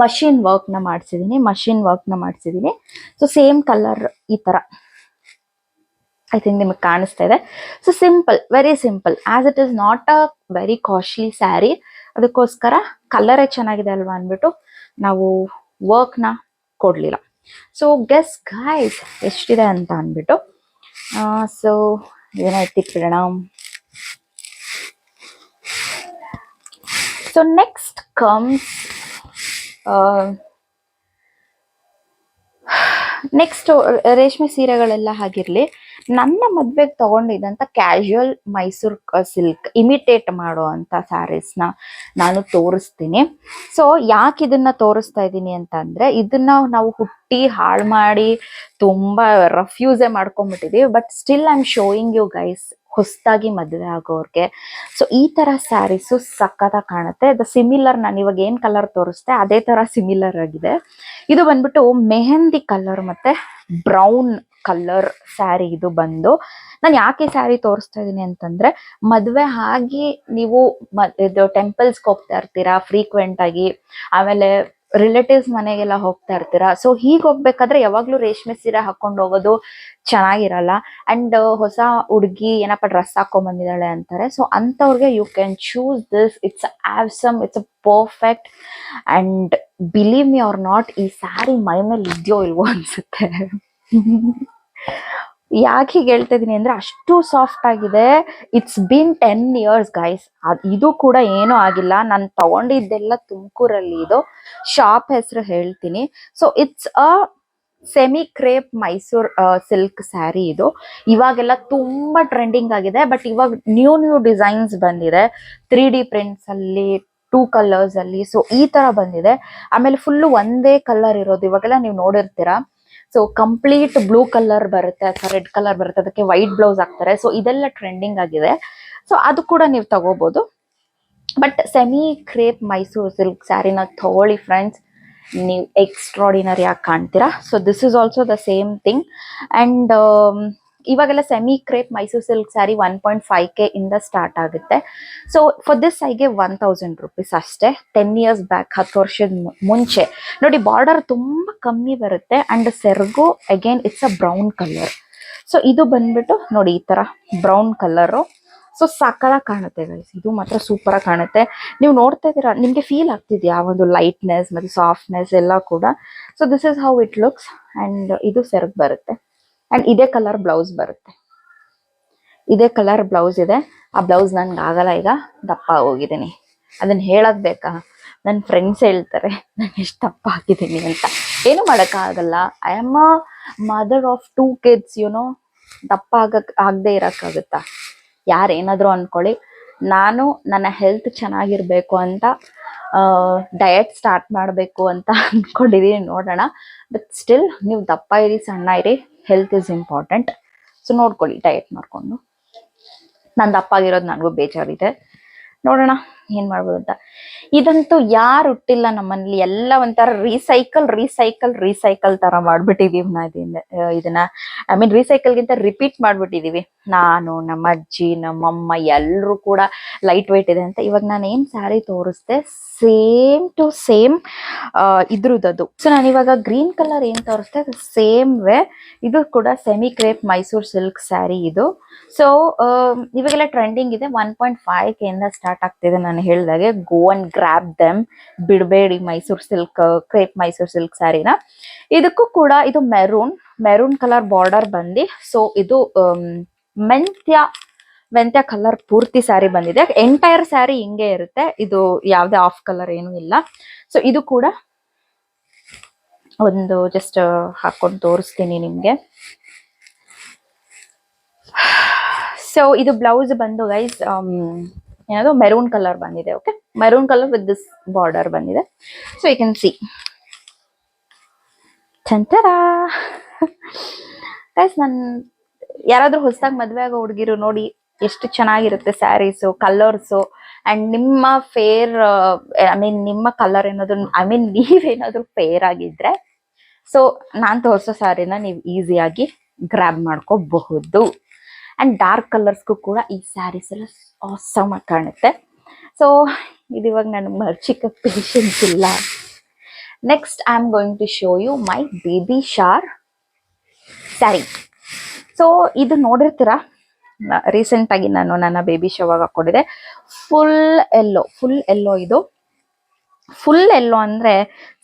ಮಷಿನ್ ವರ್ಕ್ನ ಮಾಡಿಸಿದ್ದೀನಿ ಮಷಿನ್ ವರ್ಕ್ನ ಮಾಡಿಸಿದ್ದೀನಿ ಸೊ ಸೇಮ್ ಕಲರ್ ಈ ಥರ ಐ ಥಿಂಕ್ ನಿಮಗೆ ಕಾಣಿಸ್ತಾ ಇದೆ. So simple very simple as it is not a very costly saree ಅದಕ್ಕೋಸ್ಕರ ಕಲ್ಲರೇ ಚೆನ್ನಾಗಿದೆ ಅಲ್ವಾ ಅಂದ್ಬಿಟ್ಟು ನಾವು ವರ್ಕ್ನ ಕೊಡಲಿಲ್ಲ. ಸೊ ಗೆಸ್ ಗೈಸ್ ಎಷ್ಟಿದೆ ಅಂತ ಅಂದ್ಬಿಟ್ಟು ಸೊ ಇದನ್ನ ಎತ್ತಿಟ್ಬಿಡೋಣ ಸೊ ನೆಕ್ಸ್ಟ್ ಕಮ್ಸ್ ನೆಕ್ಸ್ಟ್ ರೇಷ್ಮೆ ಸೀರೆಗಳೆಲ್ಲ ಹಾಗಿರ್ಲಿ. ನನ್ನ ಮದ್ವೆಗೆ ತಗೊಂಡಿದ್ದಂತ ಕ್ಯಾಶುಯಲ್ ಮೈಸೂರ್ ಸಿಲ್ಕ್ ಇಮಿಟೇಟ್ ಮಾಡೋ ಅಂತ ಸ್ಯಾರೀಸ್ನ ನಾನು ತೋರಿಸ್ತೀನಿ. ಸೊ ಯಾಕೆ ಇದನ್ನ ತೋರಿಸ್ತಾ ಇದ್ದೀನಿ ಅಂತ ಅಂದ್ರೆ ಇದನ್ನ ನಾವು ಹುಟ್ಟಿ ಹಾಳು ಮಾಡಿ ತುಂಬಾ ರಫ್ಯೂಸೇ ಮಾಡ್ಕೊಂಡ್ಬಿಟ್ಟಿದೀವಿ but still I am showing you guys ಹೊಸದಾಗಿ ಮದುವೆ ಆಗೋರ್ಗೆ. ಸೊ ಈ ತರ ಸ್ಯಾರೀಸು ಸಕ್ಕತ್ತಾಗಿ ಕಾಣುತ್ತೆ. ದ ಸಿಮಿಲರ್ ನಾನು ಇವಾಗ ಏನ್ ಕಲರ್ ತೋರಿಸ್ತೆ ಅದೇ ತರ ಸಿಮಿಲರ್ ಆಗಿದೆ. ಇದು ಬಂದ್ಬಿಟ್ಟು ಮೆಹಂದಿ ಕಲರ್ ಮತ್ತೆ ಬ್ರೌನ್ ಕಲರ್ ಸ್ಯಾರಿ ಇದು ಬಂದು. ನಾನು ಯಾಕೆ ಸ್ಯಾರಿ ತೋರಿಸ್ತಾ ಇದ್ದೀನಿ ಅಂತಂದ್ರೆ, ಮದುವೆ ಆಗಿ ನೀವು ಇದು ಟೆಂಪಲ್ಸ್ಗೆ ಹೋಗ್ತಾ ಇರ್ತೀರಾ ಫ್ರೀಕ್ವೆಂಟ್ ಆಗಿ, ಆಮೇಲೆ ರಿಲೇಟಿವ್ಸ್ ಮನೆಗೆಲ್ಲ ಹೋಗ್ತಾ ಇರ್ತೀರಾ? ಸೊ ಹೀಗೆ ಹೋಗ್ಬೇಕಾದ್ರೆ ಯಾವಾಗ್ಲೂ ರೇಷ್ಮೆ ಸೀರೆ ಹಾಕೊಂಡು ಹೋಗೋದು ಚೆನ್ನಾಗಿರಲ್ಲ. ಅಂಡ್ ಹೊಸ ಹುಡುಗಿ ಏನಪ್ಪ ಡ್ರೆಸ್ ಹಾಕೊಂಡ್ ಬಂದಿದ್ದಾಳೆ ಅಂತಾರೆ. ಸೊ ಅಂಥವ್ರಿಗೆ you can choose this it's awesome it's a perfect and believe me or not ಈ ಸ್ಯಾರಿ ಮೈ ಮೇಲೆ ಇದೆಯೋ ಇಲ್ವೋ ಅನ್ಸುತ್ತೆ. ಯಾಕೆ ಹೀಗೆ ಹೇಳ್ತಾ ಇದ್ದೀನಿ ಅಂದ್ರೆ ಅಷ್ಟು ಸಾಫ್ಟ್ ಆಗಿದೆ. It's been ten years guys ಇದು ಕೂಡ ಏನು ಆಗಿಲ್ಲ. ನಾನು ತಗೊಂಡಿದ್ದೆಲ್ಲ ತುಮಕೂರಲ್ಲಿ ಇದು. ಶಾಪ್ ಹೆಸರು ಹೇಳ್ತೀನಿ. So it's a semi crepe Mysore silk sari ಇದು. ಇವಾಗೆಲ್ಲ ತುಂಬಾ ಟ್ರೆಂಡಿಂಗ್ ಆಗಿದೆ. ಬಟ್ ಇವಾಗ ನ್ಯೂ ನ್ಯೂ ಡಿಸೈನ್ಸ್ ಬಂದಿದೆ. ತ್ರೀ ಡಿ ಪ್ರಿಂಟ್ಸ್ ಅಲ್ಲಿ ಟೂ ಕಲರ್ಸ್ ಅಲ್ಲಿ. ಸೊ ಈ ತರ ಬಂದಿದೆ. ಆಮೇಲೆ ಫುಲ್ ಒಂದೇ ಕಲರ್ ಇರೋದು. ಇವಾಗೆಲ್ಲ ನೀವು ನೋಡಿರ್ತೀರಾ. ಸೊ ಕಂಪ್ಲೀಟ್ ಬ್ಲೂ ಕಲರ್ ಬರುತ್ತೆ, ಅಥವಾ ರೆಡ್ ಕಲರ್ ಬರುತ್ತೆ, ಅದಕ್ಕೆ ವೈಟ್ ಬ್ಲೌಸ್ ಹಾಕ್ತಾರೆ. ಸೊ ಇದೆಲ್ಲ ಟ್ರೆಂಡಿಂಗ್ ಆಗಿದೆ. ಸೊ ಅದು ಕೂಡ ನೀವು ತಗೋಬಹುದು but semi crepe Mysore silk ಸ್ಯಾರಿನ ತಗೊಳ್ಳಿ ಫ್ರೆಂಡ್ಸ್ ನೀವು ಎಕ್ಸ್ಟ್ರಾಡಿನರಿ ಆಗಿ ಕಾಣ್ತೀರಾ. So this is also the same thing and ಇವಾಗೆಲ್ಲ semi crepe Mysore silk sari one point five K ಇಂದ ಸ್ಟಾರ್ಟ್ ಆಗುತ್ತೆ. ಸೊ ಫಾರ್ ದಿಸ್ ಸೈಗೆ ಒನ್ ತೌಸಂಡ್ ರುಪೀಸ್ ಅಷ್ಟೇ. Ten years back ಹತ್ತು ವರ್ಷದ ಮುಂಚೆ. ನೋಡಿ ಬಾರ್ಡರ್ ತುಂಬ ಕಮ್ಮಿ ಬರುತ್ತೆ and ಸೆರ್ಗು again it's a brown colour so ಇದು ಬಂದ್ಬಿಟ್ಟು ನೋಡಿ, ಈ ತರ ಬ್ರೌನ್ ಕಲರು ಸೊ ಸಕ್ಕತ್ತಾಗಿ ಕಾಣುತ್ತೆ ಗೈಸ್ ಇದು ಮಾತ್ರ ಸೂಪರ್ ಆಗಿ ಕಾಣುತ್ತೆ. ನೀವು ನೋಡ್ತಾ ಇದ್ದೀರಾ, ನಿಮಗೆ ಫೀಲ್ ಆಗ್ತಿದ್ಯಾ ಆ ಒಂದು ಲೈಟ್ನೆಸ್ ಮತ್ತೆ ಸಾಫ್ಟ್ನೆಸ್ ಎಲ್ಲ ಕೂಡ? So this is how it looks and ಇದು ಸೆರಗ್ ಬರುತ್ತೆ. ಅಂಡ್ ಇದೇ ಕಲರ್ ಬ್ಲೌಸ್ ಬರುತ್ತೆ. ಇದೇ ಕಲರ್ ಬ್ಲೌಸ್ ಇದೆ. ಆ ಬ್ಲೌಸ್ ನನ್ಗೆ ಆಗಲ್ಲ ಈಗ. ದಪ್ಪ ಹೋಗಿದ್ದೀನಿ. ಅದನ್ನ ಹೇಳೋದ್ ಬೇಕಾ? ನನ್ನ ಫ್ರೆಂಡ್ಸ್ ಹೇಳ್ತಾರೆ ನಾನು ಎಷ್ಟು ದಪ್ಪ ಹಾಕಿದ್ದೀನಿ ಅಂತ. ಏನು ಮಾಡೋಕ್ಕಾಗಲ್ಲ I am a mother of two kids you know ದಪ್ಪ ಆಗಕ್, ಆಗದೆ ಇರೋಕ್ಕಾಗುತ್ತಾ ಯಾರು ಏನಾದರೂ ಅನ್ಕೊಳ್ಳಿ. ನಾನು, ನನ್ನ ಹೆಲ್ತ್ ಚೆನ್ನಾಗಿರಬೇಕು ಅಂತ ಡಯಟ್ ಸ್ಟಾರ್ಟ್ ಮಾಡಬೇಕು ಅಂತ ಅಂದ್ಕೊಂಡಿದ್ದೀನಿ ನೋಡೋಣ. ಬಟ್ ಸ್ಟಿಲ್ ನೀವು ದಪ್ಪ ಇರಿ, ಸಣ್ಣ ಇರಿ. ಹೆಲ್ತ್ ಇಸ್ ಇಂಪಾರ್ಟೆಂಟ್ ಸೊ ನೋಡ್ಕೊಳ್ಳಿ ಡಯಟ್ ಮಾಡಿಕೊಂಡು ನಂದು ದಪ್ಪ ಆಗಿರೋದು ನನಗೂ ಬೇಜಾರಿದೆ. ನೋಡೋಣ. ಏನ್ ಮಾಡ್ಬೋದು ಅಂತ. ಇದಂತೂ ಯಾರು ಹುಟ್ಟಿಲ್ಲ ನಮ್ಮಲ್ಲಿ, ಎಲ್ಲ ಒಂಥರ ರೀಸೈಕಲ್ ರೀಸೈಕಲ್ ರೀಸೈಕಲ್ ತರ ಮಾಡ್ಬಿಟ್ಟಿದೀವಿ ನಾ ಇದನ್ನ. ಐ ಮೀನ್ ಗಿಂತ ರಿಪೀಟ್ ಮಾಡ್ಬಿಟ್ಟಿದೀವಿ. ನಾನು, ನಮ್ಮ ಅಜ್ಜಿ ನಮ್ಮಮ್ಮ ಎಲ್ಲರೂ ಕೂಡ ಲೈಟ್ ವೈಟ್ ಇದೆ ಅಂತ. ಇವಾಗ ನಾನು ಏನ್ ಸ್ಯಾರಿ ತೋರಿಸ್ದೆ ಸೇಮ್ ಟು ಸೇಮ್ ಇದ್ರದ್ದು. ಸೊ ನಾನು ಇವಾಗ ಗ್ರೀನ್ ಕಲರ್ ಏನ್ ತೋರಿಸ್ದೆ ಸೇಮ್ ವೇ. ಇದು ಕೂಡ semi crepe Mysore silk sari ಇದು. ಸೊ ಇವಾಗೆಲ್ಲ ಟ್ರೆಂಡಿಂಗ್ ಇದೆ. ಒನ್ ಪಾಯಿಂಟ್ ಫೈವ್ ಕೆ ಇಂದ ಸ್ಟಾರ್ಟ್ ಆಗ್ತಿದೆ ನಾನು ಹೇಳ್ದಾಗೆ ಗೋ ಅಂಡ್ ಗ್ರಾಪ್ ದೆಮ್ ಬಿಡಬೇಡಿ Mysore silk crepe Mysore silk ಸ್ಯಾರಿನ ಇದಕ್ಕೂ ಕೂಡ ಇದು ಮೆರೂನ್ ಮೆರೂನ್ ಕಲರ್ ಬಾರ್ಡರ್ ಬಂದು ಸೊ ಇದು ಮೆಂತ್ಯ ಮೆಂತ್ಯ ಕಲರ್ ಪೂರ್ತಿ ಸ್ಯಾರಿ ಬಂದಿದೆ. ಎಂಟೈರ್ ಸ್ಯಾರಿ ಹಿಂಗೆ ಇರುತ್ತೆ. ಇದು ಯಾವುದೇ ಆಫ್ ಕಲರ್ ಏನೂ ಇಲ್ಲ. ಸೊ ಇದು ಕೂಡ ಒಂದು ಜಸ್ಟ್ ಹಾಕೊಂಡು ತೋರಿಸ್ತೀನಿ ನಿಮಗೆ. ಸೊ ಇದು ಬ್ಲೌಸ್ ಬಂದು ಗೈಸ್ ಏನದು ಮೆರೂನ್ ಕಲರ್ ಬಂದಿದೆ okay maroon colour with this border ಬಂದಿದೆ. ಸೊ ಯು ಕ್ಯಾನ್ ಸಿ ಚಂತರಾ ಗೈಸ್ ನನ್ ಯಾರಾದ್ರೂ ಹೊಸದಾಗಿ ಮದ್ವೆ ಆಗೋ ಹುಡುಗಿರು ನೋಡಿ ಎಷ್ಟು ಚೆನ್ನಾಗಿರುತ್ತೆ ಸ್ಯಾರೀಸು ಕಲರ್ಸು ಅಂಡ್ ನಿಮ್ಮ ಫೇರ್ ಐ ಮೀನ್ ನಿಮ್ಮ ಕಲರ್ ಏನಾದ್ರು ಐ ಮೀನ್ ನೀವೇನಾದ್ರೂ ಫೇರ್ ಆಗಿದ್ರೆ ಸೊ ನಾನ್ ತೋರಿಸೋ ಸ್ಯಾರಿನ ನೀವು ಈಸಿಯಾಗಿ ಗ್ರ್ಯಾಬ್ ಮಾಡ್ಕೋಬಹುದು. ಅಂಡ್ ಡಾರ್ಕ್ ಕಲರ್ಸ್ಗೂ ಕೂಡ ಈ ಸ್ಯಾರೀಸ್ ಎಲ್ಲ ಆಸಮ್ ಆಗಿ ಕಾಣುತ್ತೆ. ಸೊ ಇದಿವಾಗ ನನಗೆ ಮರ್ಚಿಕ ಪೇಷನ್ಸ್ ಇಲ್ಲ. Next I am going to show you my baby shower sari so ಇದು ನೋಡಿರ್ತೀರಾ? ರೀಸೆಂಟಾಗಿ ನಾನು ನನ್ನ ಬೇಬಿ ಶೋವಾಗ ಹಾಕೊಂಡಿದ್ದೆ ಫುಲ್ ಎಲ್ಲೋ ಫುಲ್ ಎಲ್ಲೋ ಇದು. ಫುಲ್ ಎಲ್ಲೋ ಅಂದರೆ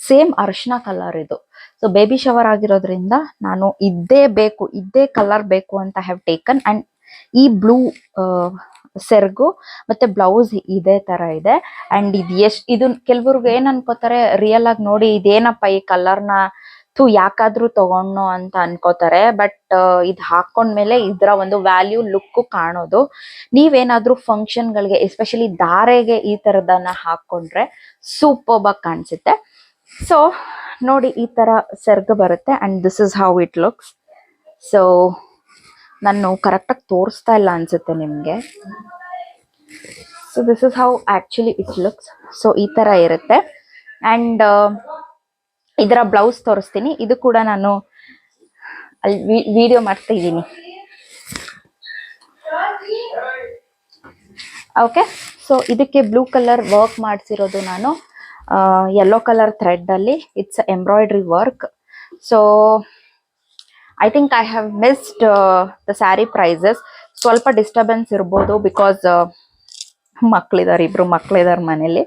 ಸೇಮ್ ಅರಿಶಿನ ಕಲರ್ ಇದು. ಸೊ ಬೇಬಿ ಶವರ್ ಆಗಿರೋದ್ರಿಂದ ನಾನು ಇದ್ದೇ ಬೇಕು, ಇದ್ದೇ ಕಲರ್ ಬೇಕು ಅಂತ ಹ್ಯಾವ್ ಟೇಕನ್ ಆ್ಯಂಡ್ ಈ ಬ್ಲೂ ಸೆರ್ಗು, ಮತ್ತೆ ಬ್ಲೌಸ್ ಇದೇ ತರ ಇದೆ. ಅಂಡ್ ಇದು ಎಷ್ಟ್, ಇದು ಕೆಲವ್ರಿಗೆ ಏನ್ ಅನ್ಕೋತಾರೆ ರಿಯಲ್ ಆಗಿ ನೋಡಿ ಇದೇನಪ್ಪ ಈ ಕಲರ್ನ ಥು ಯಾಕಾದ್ರೂ ತಗೊಂಡು ಅಂತ ಅನ್ಕೋತಾರೆ. ಬಟ್ ಇದು ಹಾಕೊಂಡ್ಮೇಲೆ ಇದರ ಒಂದು ವ್ಯಾಲ್ಯೂ ಲುಕ್ ಕಾಣೋದು. ನೀವೇನಾದ್ರೂ ಫಂಕ್ಷನ್ ಗಳಿಗೆ ಎಸ್ಪೆಷಲಿ ಧಾರೆಗೆ ಈ ತರದನ್ನ ಹಾಕೊಂಡ್ರೆ ಸೂಪರ್ ಕಾಣಿಸುತ್ತೆ. ಸೊ ನೋಡಿ ಈ ತರ ಸೆರ್ಗ್ ಬರುತ್ತೆ and this is how it looks so ನಾನು ಕರೆಕ್ಟಾಗಿ ತೋರಿಸ್ತಾ ಇಲ್ಲ ಅನ್ಸುತ್ತೆ ನಿಮಗೆ. So this is how actually it looks so ಈ ಥರ ಇರುತ್ತೆ. ಆ್ಯಂಡ್ ಇದರ ಬ್ಲೌಸ್ ತೋರಿಸ್ತೀನಿ. ಇದು ಕೂಡ ನಾನು ಅಲ್ಲಿ ವಿಡಿಯೋ ಮಾಡ್ತಾ ಇದ್ದೀನಿ. ಓಕೆ ಸೊ ಇದಕ್ಕೆ ಬ್ಲೂ ಕಲರ್ ವರ್ಕ್ ಮಾಡಿಸಿರೋದು ನಾನು. ಯೆಲ್ಲೋ ಕಲರ್ ಥ್ರೆಡ್ ಅಲ್ಲಿ. It's embroidery work so I think I have missed the sari prices ಸ್ವಲ್ಪ ಡಿಸ್ಟರ್ಬೆನ್ಸ್ ಇರ್ಬೋದು ಬಿಕಾಸ್ ಮಕ್ಳಿದಾರೆ, ಇಬ್ರು ಮಕ್ಳಿದಾರೆ ಮನೇಲಿ.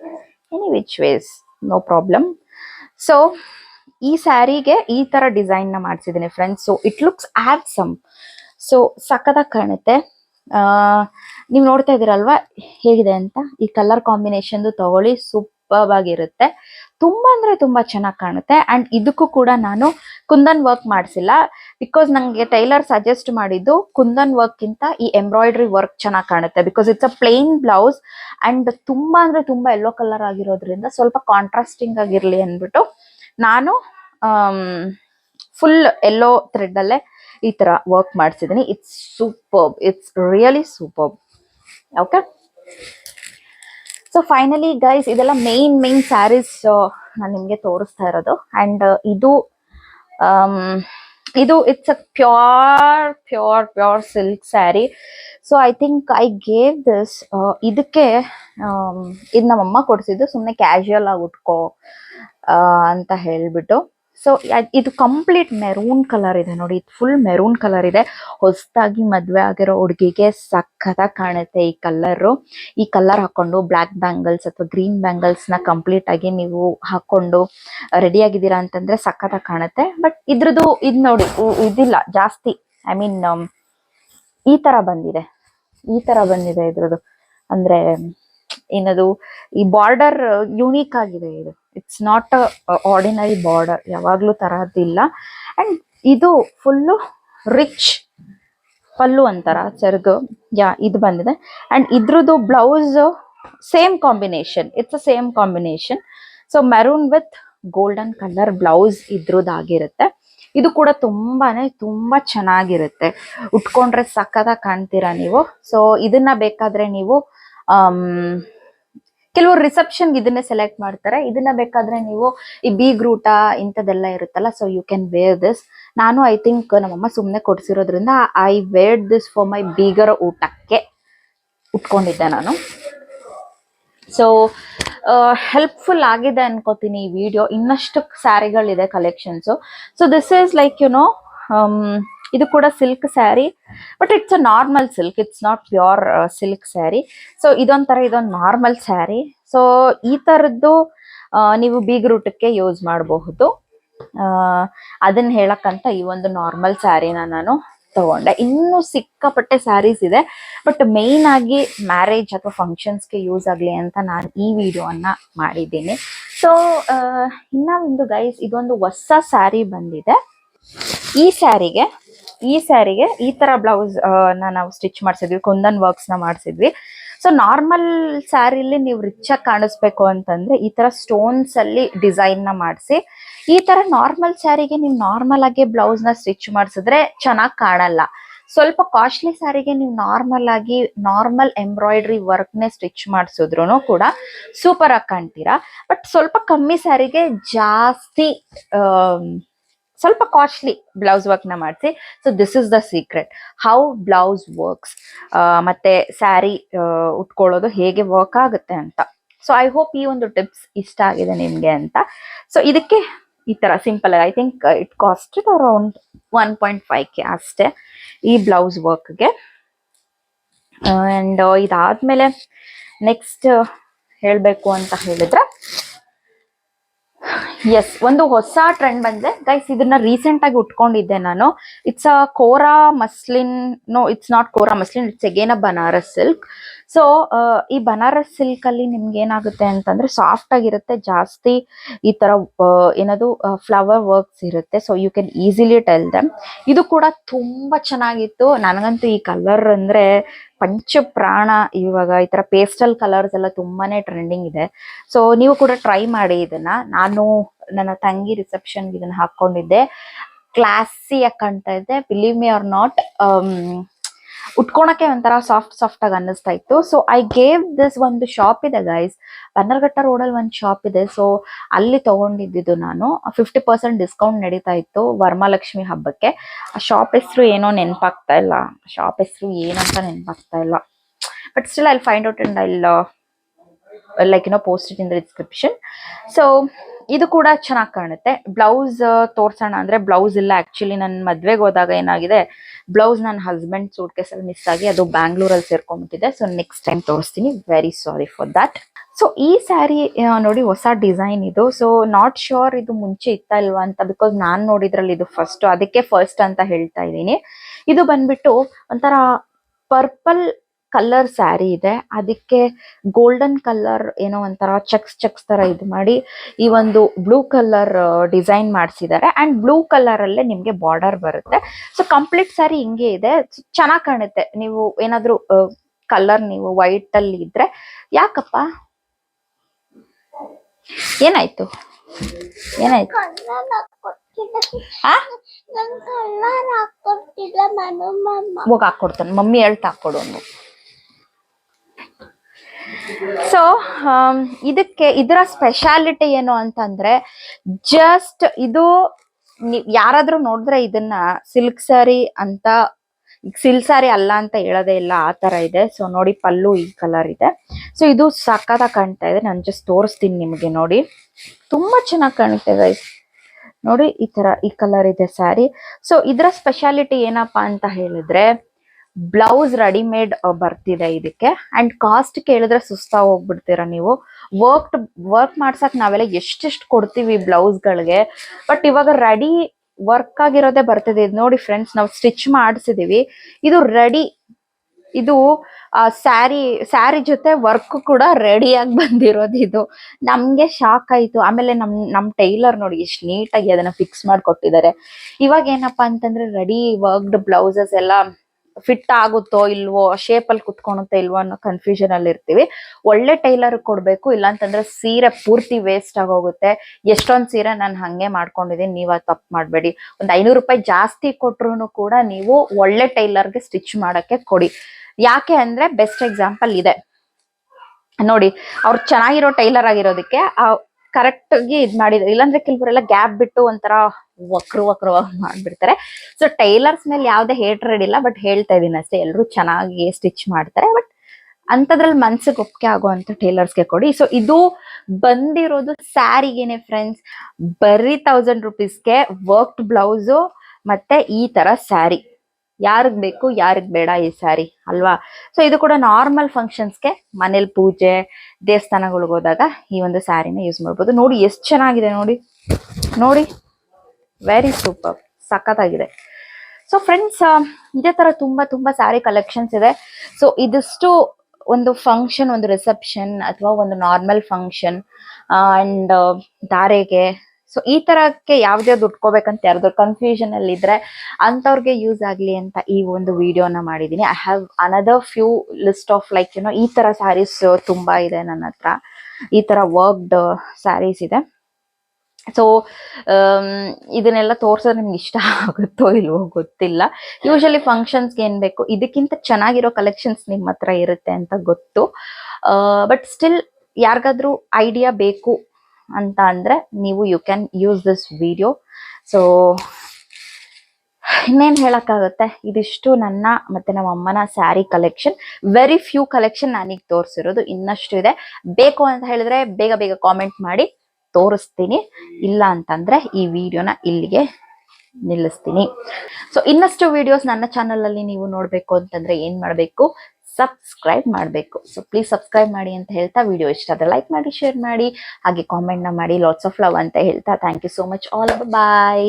Any which ways no problem so ಈ ಸ್ಯಾರಿಗೆ ಈ ಥರ ಡಿಸೈನ್ನ ಮಾಡಿಸಿದ್ದೀನಿ friends so it looks some so ಸಖತ್ತಾಗಿ ಕಾಣುತ್ತೆ. ನೀವು ನೋಡ್ತಾ ಇದ್ದೀರಲ್ವಾ? ಹೇಗಿದೆ ಅಂತ? ಈ ಕಲರ್ ಕಾಂಬಿನೇಷನ್ದು ತಗೊಳ್ಳಿ ಸೂಪರ್ ಆಗಿರುತ್ತೆ. ತುಂಬಾ ಅಂದ್ರೆ ತುಂಬಾ ಚೆನ್ನಾಗಿ ಕಾಣುತ್ತೆ. ಅಂಡ್ ಇದಕ್ಕೂ ಕೂಡ ನಾನು ಕುಂದನ್ ವರ್ಕ್ ಮಾಡಿಸಿಲ್ಲ. ಬಿಕಾಸ್ ನಂಗೆ ಟೈಲರ್ ಸಜೆಸ್ಟ್ ಮಾಡಿದ್ದು ಕುಂದನ್ ವರ್ಕ್ ಗಿಂತ ಈ ಎಂಬ್ರಾಯ್ಡ್ರಿ ವರ್ಕ್ ಚೆನ್ನಾಗಿ ಕಾಣುತ್ತೆ. Because it's a plain blouse and ತುಂಬಾ ಅಂದ್ರೆ ತುಂಬಾ ಯೆಲ್ಲೋ ಕಲರ್ ಆಗಿರೋದ್ರಿಂದ ಸ್ವಲ್ಪ ಕಾಂಟ್ರಾಸ್ಟಿಂಗ್ ಆಗಿರ್ಲಿ ಅಂದ್ಬಿಟ್ಟು ನಾನು ಫುಲ್ ಎಲ್ಲೋ ಥ್ರೆಡ್ ಅಲ್ಲೇ ಈ ತರ work ಮಾಡಿಸಿದ್ದೀನಿ it's super it's really super okay so finally guys ಇದೆಲ್ಲ ಮೇನ್ ಮೇನ್ ಸ್ಯಾರೀಸ್ ನಾನು ನಿಮಗೆ ತೋರಿಸ್ತಾ ಇರೋದು. ಅಂಡ್ ಇದು ಆಮ್, ಇದು it's a pure pure pure silk sari so I think I gave this ಇದಕ್ಕೆ ಇದು ಇದು ನಮ್ಮಮ್ಮ ಕೊಡಿಸಿದ್ದು ಸುಮ್ಮನೆ ಕ್ಯಾಶುಯಲ್ ಆಗಿ ಉಟ್ಕೋ ಆ, ಅಂತ ಹೇಳ್ಬಿಟ್ಟು. ಸೊ ಇದು ಕಂಪ್ಲೀಟ್ ಮೆರೂನ್ ಕಲರ್ ಇದೆ ನೋಡಿ. ಇದು ಫುಲ್ ಮೆರೂನ್ ಕಲರ್ ಇದೆ. ಹೊಸದಾಗಿ ಮದುವೆ ಆಗಿರೋ ಹುಡುಗಿಗೆ ಸಖತ್ತಾಗಿ ಕಾಣುತ್ತೆ ಈ ಕಲರು ಈ ಕಲರ್ ಹಾಕೊಂಡು ಬ್ಲ್ಯಾಕ್ ಬ್ಯಾಂಗಲ್ಸ್ ಅಥವಾ ಗ್ರೀನ್ ಬ್ಯಾಂಗಲ್ಸ್ನ ಕಂಪ್ಲೀಟ್ ಆಗಿ ನೀವು ಹಾಕೊಂಡು ರೆಡಿ ಆಗಿದ್ದೀರಾ ಅಂತಂದ್ರೆ ಸಖತ್ತಾಗಿ ಕಾಣುತ್ತೆ. ಬಟ್ ಇದ್ರದ್ದು ಇದು ನೋಡಿ ಇದಿಲ್ಲ, ಜಾಸ್ತಿ. ಐ ಮೀನ್ ಈ ತರ ಬಂದಿದೆ. ಈ ತರ ಬಂದಿದೆ ಇದ್ರದ್ದು. ಅಂದ್ರೆ, ಏನದು, ಈ ಬಾರ್ಡರ್ ಯುನೀಕ್ ಆಗಿದೆ ಇದು. ಇಟ್ಸ್ ನಾಟ್ ಆರ್ಡಿನರಿ ಬಾರ್ಡರ್ ಯಾವಾಗಲೂ ತರಹದ್ದಿಲ್ಲ ಆ್ಯಂಡ್ ಇದು ಫುಲ್ಲು ರಿಚ್ ಪಲ್ಲು ಅಂತಾರ ಸೆರ್ಗು ಯಾ ಇದು ಬಂದಿದೆ. ಆ್ಯಂಡ್ ಇದ್ರದ್ದು blouse same combination it's a same combination so maroon with golden colour blouse ಇದ್ರದ್ದಾಗಿರುತ್ತೆ. ಇದು ಕೂಡ ತುಂಬಾನೇ ತುಂಬಾ ಚೆನ್ನಾಗಿರುತ್ತೆ. ಉಟ್ಕೊಂಡ್ರೆ ಸಕ್ಕತ್ತಾಗಿ ಕಾಣ್ತೀರಾ ನೀವು? ಸೊ ಇದನ್ನ ಬೇಕಾದ್ರೆ ನೀವು ಆಮ್, ಕೆಲವರು ರಿಸೆಪ್ಷನ್ ಇದನ್ನೇ ಸೆಲೆಕ್ಟ್ ಮಾಡ್ತಾರೆ. ಇದನ್ನ ಬೇಕಾದ್ರೆ ನೀವು ಈ ಬೀಗ್ರೂಟ ಇಂಥದೆಲ್ಲ ಇರುತ್ತಲ್ಲ so you can wear this ನಾನು ಐ ಥಿಂಕ್ ನಮ್ಮಮ್ಮ ಸುಮ್ಮನೆ ಕೊಡ್ಸಿರೋದ್ರಿಂದ I wear this for my ಬೀಗರ ಊಟಕ್ಕೆ ಉಟ್ಕೊಂಡಿದ್ದೆ ನಾನು. ಸೊ ಹೆಲ್ಪ್ಫುಲ್ ಆಗಿದೆ ಅನ್ಕೋತೀನಿ ಈ ವಿಡಿಯೋ ಇನ್ನಷ್ಟು ಸ್ಯಾರಿಗಳಿದೆ collections so this is like you know ಇದು ಕೂಡ silk sari but it's a normal silk it's not pure silk sari so ಇದೊಂಥರ, ಇದೊಂದು ನಾರ್ಮಲ್ ಸ್ಯಾರಿ ಸೊ ಈ ಥರದ್ದು ನೀವು ಬೀಗ್ರೂಟಕ್ಕೆ ಯೂಸ್ ಮಾಡಬಹುದು. ಅದನ್ನ ಹೇಳಕ್ಕಂತ ಈ ಒಂದು ನಾರ್ಮಲ್ ಸ್ಯಾರಿನ ನಾನು ತಗೊಂಡೆ. ಇನ್ನೂ ಸಿಕ್ಕಾಪಟ್ಟೆ ಸ್ಯಾರೀಸ್ ಇದೆ ಬಟ್ ಮೇಯ್ನ್ ಆಗಿ ಮ್ಯಾರೇಜ್ ಅಥವಾ ಫಂಕ್ಷನ್ಸ್ಗೆ ಯೂಸ್ ಆಗಲಿ ಅಂತ ನಾನು ಈ ವಿಡಿಯೋವನ್ನ ಮಾಡಿದ್ದೀನಿ. ಸೊ ಇನ್ನ ಒಂದು ಗೈಸ್ ಇದೊಂದು ಹೊಸ ಸ್ಯಾರಿ ಬಂದಿದೆ. ಈ ಸ್ಯಾರಿಗೆ ಈ ಸ್ಯಾರಿಗೆ ಈ ತರ ಬ್ಲೌಸ್ ನಾವು ಸ್ಟಿಚ್ ಮಾಡಿಸಿದ್ವಿ, ಕುಂದನ್ ವರ್ಕ್ಸ್ನ ಮಾಡಿಸಿದ್ವಿ. ಸೊ ನಾರ್ಮಲ್ ಸ್ಯಾರಿಲಿ ನೀವು ರಿಚ್ ಆಗಿ ಕಾಣಿಸ್ಬೇಕು ಅಂತಂದ್ರೆ ಈ ತರ ಸ್ಟೋನ್ಸ್ ಅಲ್ಲಿ ಡಿಸೈನ್ನ ಮಾಡಿಸಿ, ಈ ತರ ನಾರ್ಮಲ್ ಸ್ಯಾರಿಗೆ ನೀವು ನಾರ್ಮಲ್ ಆಗಿ ಬ್ಲೌಸ್ನ ಸ್ಟಿಚ್ ಮಾಡಿಸಿದ್ರೆ ಚೆನ್ನಾಗಿ ಕಾಣಲ್ಲ. ಸ್ವಲ್ಪ ಕಾಸ್ಟ್ಲಿ ಸ್ಯಾರಿಗೆ ನೀವು ನಾರ್ಮಲ್ ಆಗಿ ನಾರ್ಮಲ್ ಎಂಬ್ರಾಯ್ಡ್ರಿ ವರ್ಕ್ ನೇ ಸ್ಟಿಚ್ ಮಾಡಿಸಿದ್ರು ಕೂಡ ಸೂಪರ್ ಆಗಿ ಕಾಣ್ತೀರಾ. ಬಟ್ ಸ್ವಲ್ಪ ಕಮ್ಮಿ ಸ್ಯಾರಿಗೆ ಜಾಸ್ತಿ ಸ್ವಲ್ಪ ಕಾಸ್ಟ್ಲಿ ಬ್ಲೌಸ್ ವರ್ಕ್ನ ಮಾಡಿಸಿ. So this is the secret how blouse works ಮತ್ತೆ ಸ್ಯಾರಿ ಉಟ್ಕೊಳ್ಳೋದು ಹೇಗೆ ವರ್ಕ್ ಆಗುತ್ತೆ ಅಂತ. ಸೊ ಐ ಹೋಪ್ ಈ ಒಂದು ಟಿಪ್ಸ್ ಇಷ್ಟ ಆಗಿದೆ ನಿಮಗೆ ಅಂತ. ಸೊ ಇದಕ್ಕೆ ಈ ತರ simple I think it cost around one point five K ಅಷ್ಟೇ ಈ ಬ್ಲೌಸ್ ವರ್ಕ್ಗೆ ಅಂಡ್ ಇದಾದ್ಮೇಲೆ ನೆಕ್ಸ್ಟ್ ಹೇಳಬೇಕು ಅಂತ ಹೇಳಿದ್ರೆ ಎಸ್ ಒಂದು ಹೊಸ ಟ್ರೆಂಡ್ ಬಂದಿದೆ ಗೈಸ್ ಇದನ್ನ ರೀಸೆಂಟ್ ಆಗಿ ಉಟ್ಕೊಂಡಿದ್ದೆ ನಾನು. It's a kora muslin no it's not kora muslin it's again a Banaras silk so ಈ ಬನಾರಸ್ ಸಿಲ್ಕ್ ಅಲ್ಲಿ ನಿಮ್ಗೆ ಏನಾಗುತ್ತೆ ಅಂತಂದ್ರೆ ಸಾಫ್ಟ್ ಆಗಿರುತ್ತೆ, ಜಾಸ್ತಿ ಈ ತರ ಏನದು ಫ್ಲವರ್ ವರ್ಕ್ಸ್ ಇರುತ್ತೆ. So you can easily tell them ಇದು ಕೂಡ ತುಂಬಾ ಚೆನ್ನಾಗಿತ್ತು. ನನಗಂತೂ ಈ ಕಲರ್ ಅಂದ್ರೆ ಪಂಚ ಪ್ರಾಣ ಇವಾಗ ಈ ತರ ಪೇಸ್ಟಲ್ ಕಲರ್ಸ್ ಎಲ್ಲ ತುಂಬಾನೇ ಟ್ರೆಂಡಿಂಗ್ ಇದೆ. ಸೊ ನೀವು ಕೂಡ ಟ್ರೈ ಮಾಡಿ ಇದನ್ನ. ನಾನು ನನ್ನ ತಂಗಿ ರಿಸೆಪ್ಷನ್ ಇದನ್ನ ಹಾಕೊಂಡಿದ್ದೆ ಕ್ಲಾಸಿಯಾಗಿ ಕಾಣ್ತಾ ಇದೆ. ಬಿಲೀವ್ ಮಿ ಆರ್ ನಾಟ್ ಉಟ್ಕೊಳಕ್ಕೆ ಒಂಥರ ಸಾಫ್ಟ್ ಸಾಫ್ಟ್ ಆಗಿ ಅನ್ನಿಸ್ತಾ ಇತ್ತು. ಸೊ ಐ ಗೇವ್ ದಿಸ್ ಒಂದು ಶಾಪ್ ಇದೆ ಗೈಸ್ ಬನ್ನರ್ಘಟ್ಟ ರೋಡಲ್ಲಿ ಒಂದು ಶಾಪ್ ಇದೆ. ಸೊ ಅಲ್ಲಿ ತಗೊಂಡಿದ್ದು ನಾನು. ಫಿಫ್ಟಿ ಪರ್ಸೆಂಟ್ ಡಿಸ್ಕೌಂಟ್ ನಡೀತಾ ಇತ್ತು ವರಮಹಾಲಕ್ಷ್ಮಿ ಹಬ್ಬಕ್ಕೆ. ಆ ಶಾಪ್ ಹೆಸರು ಏನೋ ನೆನಪಾಗ್ತಾ ಇಲ್ಲ. ಶಾಪ್ ಹೆಸರು ಏನಂತ ನೆನಪಾಗ್ತಾ ಇಲ್ಲ. But still I find out and I like you know post in the description so ಇದು ಕೂಡ ಚೆನ್ನಾಗಿ ಕಾಣುತ್ತೆ. ಬ್ಲೌಸ್ ತೋರ್ಸೋಣ ಅಂದ್ರೆ ಬ್ಲೌಸ್ ಇಲ್ಲ. ಆಕ್ಚುಲಿ ನನ್ನ ಮದ್ವೆಗೆ ಹೋದಾಗ ಏನಾಗಿದೆ, ಬ್ಲೌಸ್ ನನ್ನ ಹಸ್ಬೆಂಡ್ ಸೂಟ್ ಕೇಸಲ್ಲಿ ಮಿಸ್ ಆಗಿ ಅದು ಬ್ಯಾಂಗ್ಳೂರಲ್ಲಿ ಸೇರ್ಕೊಂಡ್ಬಿಟ್ಟಿದೆ ಸೊ ನೆಕ್ಸ್ಟ್ ಟೈಮ್ ತೋರಿಸ್ತೀನಿ. Very sorry for that so ಈ ಸ್ಯಾರಿ ನೋಡಿ ಹೊಸ ಡಿಸೈನ್ ಇದು. ಸೊ ನಾಟ್ ಶೋರ್ ಇದು ಮುಂಚೆ ಇತ್ತಾ ಇಲ್ವಾ ಅಂತ ಬಿಕಾಸ್ ನಾನು ನೋಡಿದ್ರಲ್ಲಿ ಇದು ಫಸ್ಟ್ ಅದಕ್ಕೆ ಫಸ್ಟ್ ಅಂತ ಹೇಳ್ತಾ ಇದ್ದೀನಿ. ಇದು ಬಂದ್ಬಿಟ್ಟು ಒಂಥರ ಪರ್ಪಲ್ ಕಲರ್ ಸ್ಯಾರಿ ಇದೆ. ಅದಕ್ಕೆ ಗೋಲ್ಡನ್ ಕಲರ್ ಏನೋ ಒಂಥರ ಚೆಕ್ಸ್ ಚೆಕ್ಸ್ ತರ ಇದು ಮಾಡಿ ಈ ಒಂದು ಬ್ಲೂ ಕಲರ್ ಡಿಸೈನ್ ಮಾಡಿಸಿದ್ದಾರೆ. ಅಂಡ್ ಬ್ಲೂ ಕಲರ್ ಅಲ್ಲೇ ನಿಮ್ಗೆ ಬಾರ್ಡರ್ ಬರುತ್ತೆ. ಸೊ ಕಂಪ್ಲೀಟ್ ಸ್ಯಾರಿ ಹಿಂಗೆ ಇದೆ. ಚೆನ್ನಾಗ್ ಕಾಣುತ್ತೆ. ನೀವು ಏನಾದ್ರು ಕಲರ್ ನೀವು ವೈಟ್ ಅಲ್ಲಿ ಇದ್ರೆ. ಯಾಕಪ್ಪ? ಏನಾಯ್ತು? ಏನಾಯ್ತು? ಹೋಗಿ ಹಾಕೊಡ್ತಾನೆ ಮಮ್ಮಿ ಹೇಳ್ತಾ ಹಾಕೊಡು ಸೊ ಇದಕ್ಕೆ ಇದರ ಸ್ಪೆಷಾಲಿಟಿ ಏನು ಅಂತಂದ್ರೆ ಜಸ್ಟ್ ಇದು ಯಾರಾದ್ರೂ ನೋಡಿದ್ರೆ ಇದನ್ನ ಸಿಲ್ಕ್ ಸ್ಯಾರಿ ಅಂತ ಸಿಲ್ಕ್ ಸ್ಯಾರಿ ಅಲ್ಲ ಅಂತ ಹೇಳೋದೇ ಇಲ್ಲ, ಆ ತರ ಇದೆ. ಸೊ ನೋಡಿ ಪಲ್ಲು ಈ ಕಲರ್ ಇದೆ. ಸೊ ಇದು ಸಖತ್ತಾಗಿ ಕಾಣ್ತಾ ಇದೆ. ನಾನು ಜಸ್ಟ್ ತೋರಿಸ್ತೀನಿ ನಿಮಗೆ ನೋಡಿ. ತುಂಬಾ ಚೆನ್ನಾಗಿ ಕಾಣುತ್ತೆ ಗೈಸ್ ನೋಡಿ ಈ ತರ ಈ ಕಲರ್ ಇದೆ ಸ್ಯಾರಿ ಸೊ ಇದರ ಸ್ಪೆಷಾಲಿಟಿ ಏನಪ್ಪಾ ಅಂತ ಹೇಳಿದ್ರೆ ಬ್ಲೌಸ್ ರೆಡಿಮೇಡ್ ಬರ್ತಿದೆ ಇದಕ್ಕೆ. ಅಂಡ್ ಕಾಸ್ಟ್ ಕೇಳಿದ್ರೆ ಸುಸ್ತಾ ಹೋಗ್ಬಿಡ್ತೀರಾ ನೀವು. ವರ್ಕ್ ವರ್ಕ್ ಮಾಡ್ಸಕ್ ನಾವೆಲ್ಲ ಎಷ್ಟೆಷ್ಟು ಕೊಡ್ತೀವಿ ಬ್ಲೌಸ್ಗಳಿಗೆ. ಬಟ್ ಇವಾಗ ರೆಡಿ ವರ್ಕ್ ಆಗಿರೋದೇ ಬರ್ತಿದೆ. ಇದು ನೋಡಿ ಫ್ರೆಂಡ್ಸ್, ನಾವು ಸ್ಟಿಚ್ ಮಾಡಿಸಿದೀವಿ. ಇದು ರೆಡಿ, ಇದು ಸ್ಯಾರಿ ಸ್ಯಾರಿ ಜೊತೆ ವರ್ಕ್ ಕೂಡ ರೆಡಿಯಾಗಿ ಬಂದಿರೋದು ಇದು. ನಮಗೆ ಶಾಕ್ ಆಯ್ತು. ಆಮೇಲೆ ನಮ್ ನಮ್ ಟೈಲರ್ ನೋಡಿ ಎಷ್ಟು ನೀಟಾಗಿ ಅದನ್ನ ಫಿಕ್ಸ್ ಮಾಡಿಕೊಟ್ಟಿದ್ದಾರೆ. ಇವಾಗ ಏನಪ್ಪಾ ಅಂತಂದ್ರೆ ರೆಡಿ, ವರ್ಕ್ಡ್ ಬ್ಲೌಸಸ್ ಎಲ್ಲ ಫಿಟ್ ಆಗುತ್ತೋ ಇಲ್ವೋ ಶೇಪ್ ಅಲ್ಲಿ ಕುತ್ಕೊಳುತ್ತೋ ಇಲ್ವೋ ಅನ್ನೋ ಕನ್ಫ್ಯೂಷನ್ ಅಲ್ಲಿ ಇರ್ತೀವಿ. ಒಳ್ಳೆ ಟೈಲರ್ ಕೊಡ್ಬೇಕು ಇಲ್ಲ ಅಂತಂದ್ರೆ ಸೀರೆ ಪೂರ್ತಿ ವೇಸ್ಟ್ ಆಗೋಗುತ್ತೆ ಎಷ್ಟೊಂದ್ ಸೀರೆ ನಾನು ಹಂಗೆ ಮಾಡ್ಕೊಂಡಿದ್ದೀನಿ ನೀವ್ ಅದು ತಪ್ಪು ಮಾಡಬೇಡಿ. ಒಂದ್ ಐನೂರು ರೂಪಾಯಿ ಜಾಸ್ತಿ ಕೊಟ್ರು ಕೂಡ ನೀವು ಒಳ್ಳೆ ಟೈಲರ್ಗೆ ಸ್ಟಿಚ್ ಮಾಡಕ್ಕೆ ಕೊಡಿ. ಯಾಕೆ ಅಂದ್ರೆ ಬೆಸ್ಟ್ ಎಕ್ಸಾಂಪಲ್ ಇದೆ. ನೋಡಿ, ಅವ್ರು ಚೆನ್ನಾಗಿರೋ ಟೈಲರ್ ಆಗಿರೋದಕ್ಕೆ ಕರೆಕ್ಟ್ ಆಗಿ ಇದ್ ಮಾಡಿದ್ರು ಇಲ್ಲಾಂದ್ರೆ ಕೆಲವರೆಲ್ಲ ಗ್ಯಾಪ್ ಬಿಟ್ಟು ಒಂಥರ ವಕ್ರು ವಕ್ರವಾಗಿ ಮಾಡ್ಬಿಡ್ತಾರೆ. ಸೊ ಟೈಲರ್ಸ್ ಮೇಲೆ ಯಾವ್ದೇ ಹೇಟ್ರೆಡ್ ಇಲ್ಲ ಬಟ್ ಹೇಳ್ತಾ ಇದೀನಿ ಅಷ್ಟೇ. ಎಲ್ಲರೂ ಚೆನ್ನಾಗಿ ಸ್ಟಿಚ್ ಮಾಡ್ತಾರೆ ಬಟ್ ಅಂಥದ್ರಲ್ಲಿ ಮನ್ಸಿಗೆ ಒಪ್ಪಿಗೆ ಆಗುವಂತ ಟೈಲರ್ಸ್ಗೆ ಕೊಡಿ. ಸೊ ಇದು ಬಂದಿರೋದು ಸ್ಯಾರಿಗೇನೆ ಫ್ರೆಂಡ್ಸ್ ಬರೀ ತೌಸಂಡ್ ರುಪೀಸ್ಗೆ ವರ್ಕ್ಡ್ ಬ್ಲೌಸು ಮತ್ತೆ ಈ ತರ ಸ್ಯಾರಿ. ಯಾರಿಗ್ ಬೇಕು, ಯಾರಿಗ್ ಬೇಡ ಈ ಸ್ಯಾರಿ ಅಲ್ವಾ? ಸೊ ಇದು ಕೂಡ ನಾರ್ಮಲ್ ಫಂಕ್ಷನ್ಸ್ಗೆ ಮನೇಲಿ ಪೂಜೆ, ದೇವಸ್ಥಾನಗಳಿಗೆ ಹೋದಾಗ ಈ ಒಂದು ಸ್ಯಾರಿನ ಯೂಸ್ ಮಾಡ್ಬೋದು. ನೋಡಿ, ಎಷ್ಟು ಚೆನ್ನಾಗಿದೆ ನೋಡಿ. ನೋಡಿ ವೆರಿ ಸೂಪರ್ ಸಖತ್ತಾಗಿದೆ. ಸೊ ಫ್ರೆಂಡ್ಸ್ ಇದೇ ತರ ತುಂಬಾ ತುಂಬಾ ಸ್ಯಾರಿ ಕಲೆಕ್ಷನ್ಸ್ ಇದೆ. ಸೊ ಇದಿಷ್ಟು ಒಂದು ಫಂಕ್ಷನ್ ಒಂದು ರಿಸೆಪ್ಷನ್ ಅಥವಾ ಒಂದು ನಾರ್ಮಲ್ ಫಂಕ್ಷನ್ ಅಂಡ್ ಧಾರೆಗೆ ಸೊ ಈ ತರಕ್ಕೆ ಯಾವ್ದ್ಯಾವ್ದು ಉಟ್ಕೋಬೇಕಂತ ಯಾರ್ದು ಕನ್ಫ್ಯೂಷನ್ ಅಲ್ಲಿ ಇದ್ರೆ ಅಂತವ್ರಿಗೆ ಯೂಸ್ ಆಗ್ಲಿ ಅಂತ ಈ ಒಂದು ವಿಡಿಯೋನ ಮಾಡಿದೀನಿ. I have another few list of like ಏನೋ ಈ ತರ ಸ್ಯಾರೀಸ್ ತುಂಬಾ ಇದೆ ನನ್ನ ಹತ್ರ. ಈ ತರ ವರ್ಕ್ಡ್ ಸ್ಯಾರೀಸ್ ಇದೆ. ಸೊ ಇದನ್ನೆಲ್ಲ ತೋರ್ಸೋದು ನಿಮ್ಗೆ ಇಷ್ಟ ಆಗುತ್ತೋ ಇಲ್ವೋ ಗೊತ್ತಿಲ್ಲ. ಯೂಶಲಿ ಫಂಕ್ಷನ್ಸ್ಗೆ ಏನ್ ಬೇಕು? ಇದಕ್ಕಿಂತ ಚೆನ್ನಾಗಿರೋ ಕಲೆಕ್ಷನ್ಸ್ ನಿಮ್ಮ ಹತ್ರ ಇರುತ್ತೆ ಅಂತ ಗೊತ್ತು. ಬಟ್ ಸ್ಟಿಲ್ ಯಾರಿಗಾದ್ರೂ ಐಡಿಯಾ ಬೇಕು ಅಂತ ಅಂದ್ರೆ ನೀವು you can use this video so ಇನ್ನೇನ್ ಹೇಳೋಕ್ಕಾಗುತ್ತೆ? ಇದಿಷ್ಟು ನನ್ನ ಮತ್ತೆ ನಮ್ಮ ಅಮ್ಮನ sari collection very few collection ನಾನೀಗ ತೋರಿಸಿರೋದು ಇನ್ನಷ್ಟು ಇದೆ. ಬೇಕು ಅಂತ ಹೇಳಿದ್ರೆ ಬೇಗ ಬೇಗ ಕಾಮೆಂಟ್ ಮಾಡಿ ತೋರಿಸ್ತೀನಿ. ಇಲ್ಲ ಅಂತಂದ್ರೆ ಈ ವಿಡಿಯೋನ ಇಲ್ಲಿಗೆ ನಿಲ್ಲಿಸ್ತೀನಿ. ಸೊ ಇನ್ನಷ್ಟು ವಿಡಿಯೋಸ್ ನನ್ನ ಚಾನಲ್ ಅಲ್ಲಿ ನೀವು ನೋಡ್ಬೇಕು ಅಂತಂದ್ರೆ ಏನ್ ಮಾಡ್ಬೇಕು? ಸಬ್ಸ್ಕ್ರೈಬ್ ಮಾಡಬೇಕು. ಸೊ ಪ್ಲೀಸ್ ಸಬ್ಸ್ಕ್ರೈಬ್ ಮಾಡಿ ಅಂತ ಹೇಳ್ತಾ ವಿಡಿಯೋ ಇಷ್ಟ ಆದರೆ ಲೈಕ್ ಮಾಡಿ ಶೇರ್ ಮಾಡಿ, ಹಾಗೆ ಕಾಮೆಂಟ್ನ ಮಾಡಿ ಲಾಟ್ಸ್ ಆಫ್ ಲವ್ ಅಂತ ಹೇಳ್ತಾ thank you so much all bye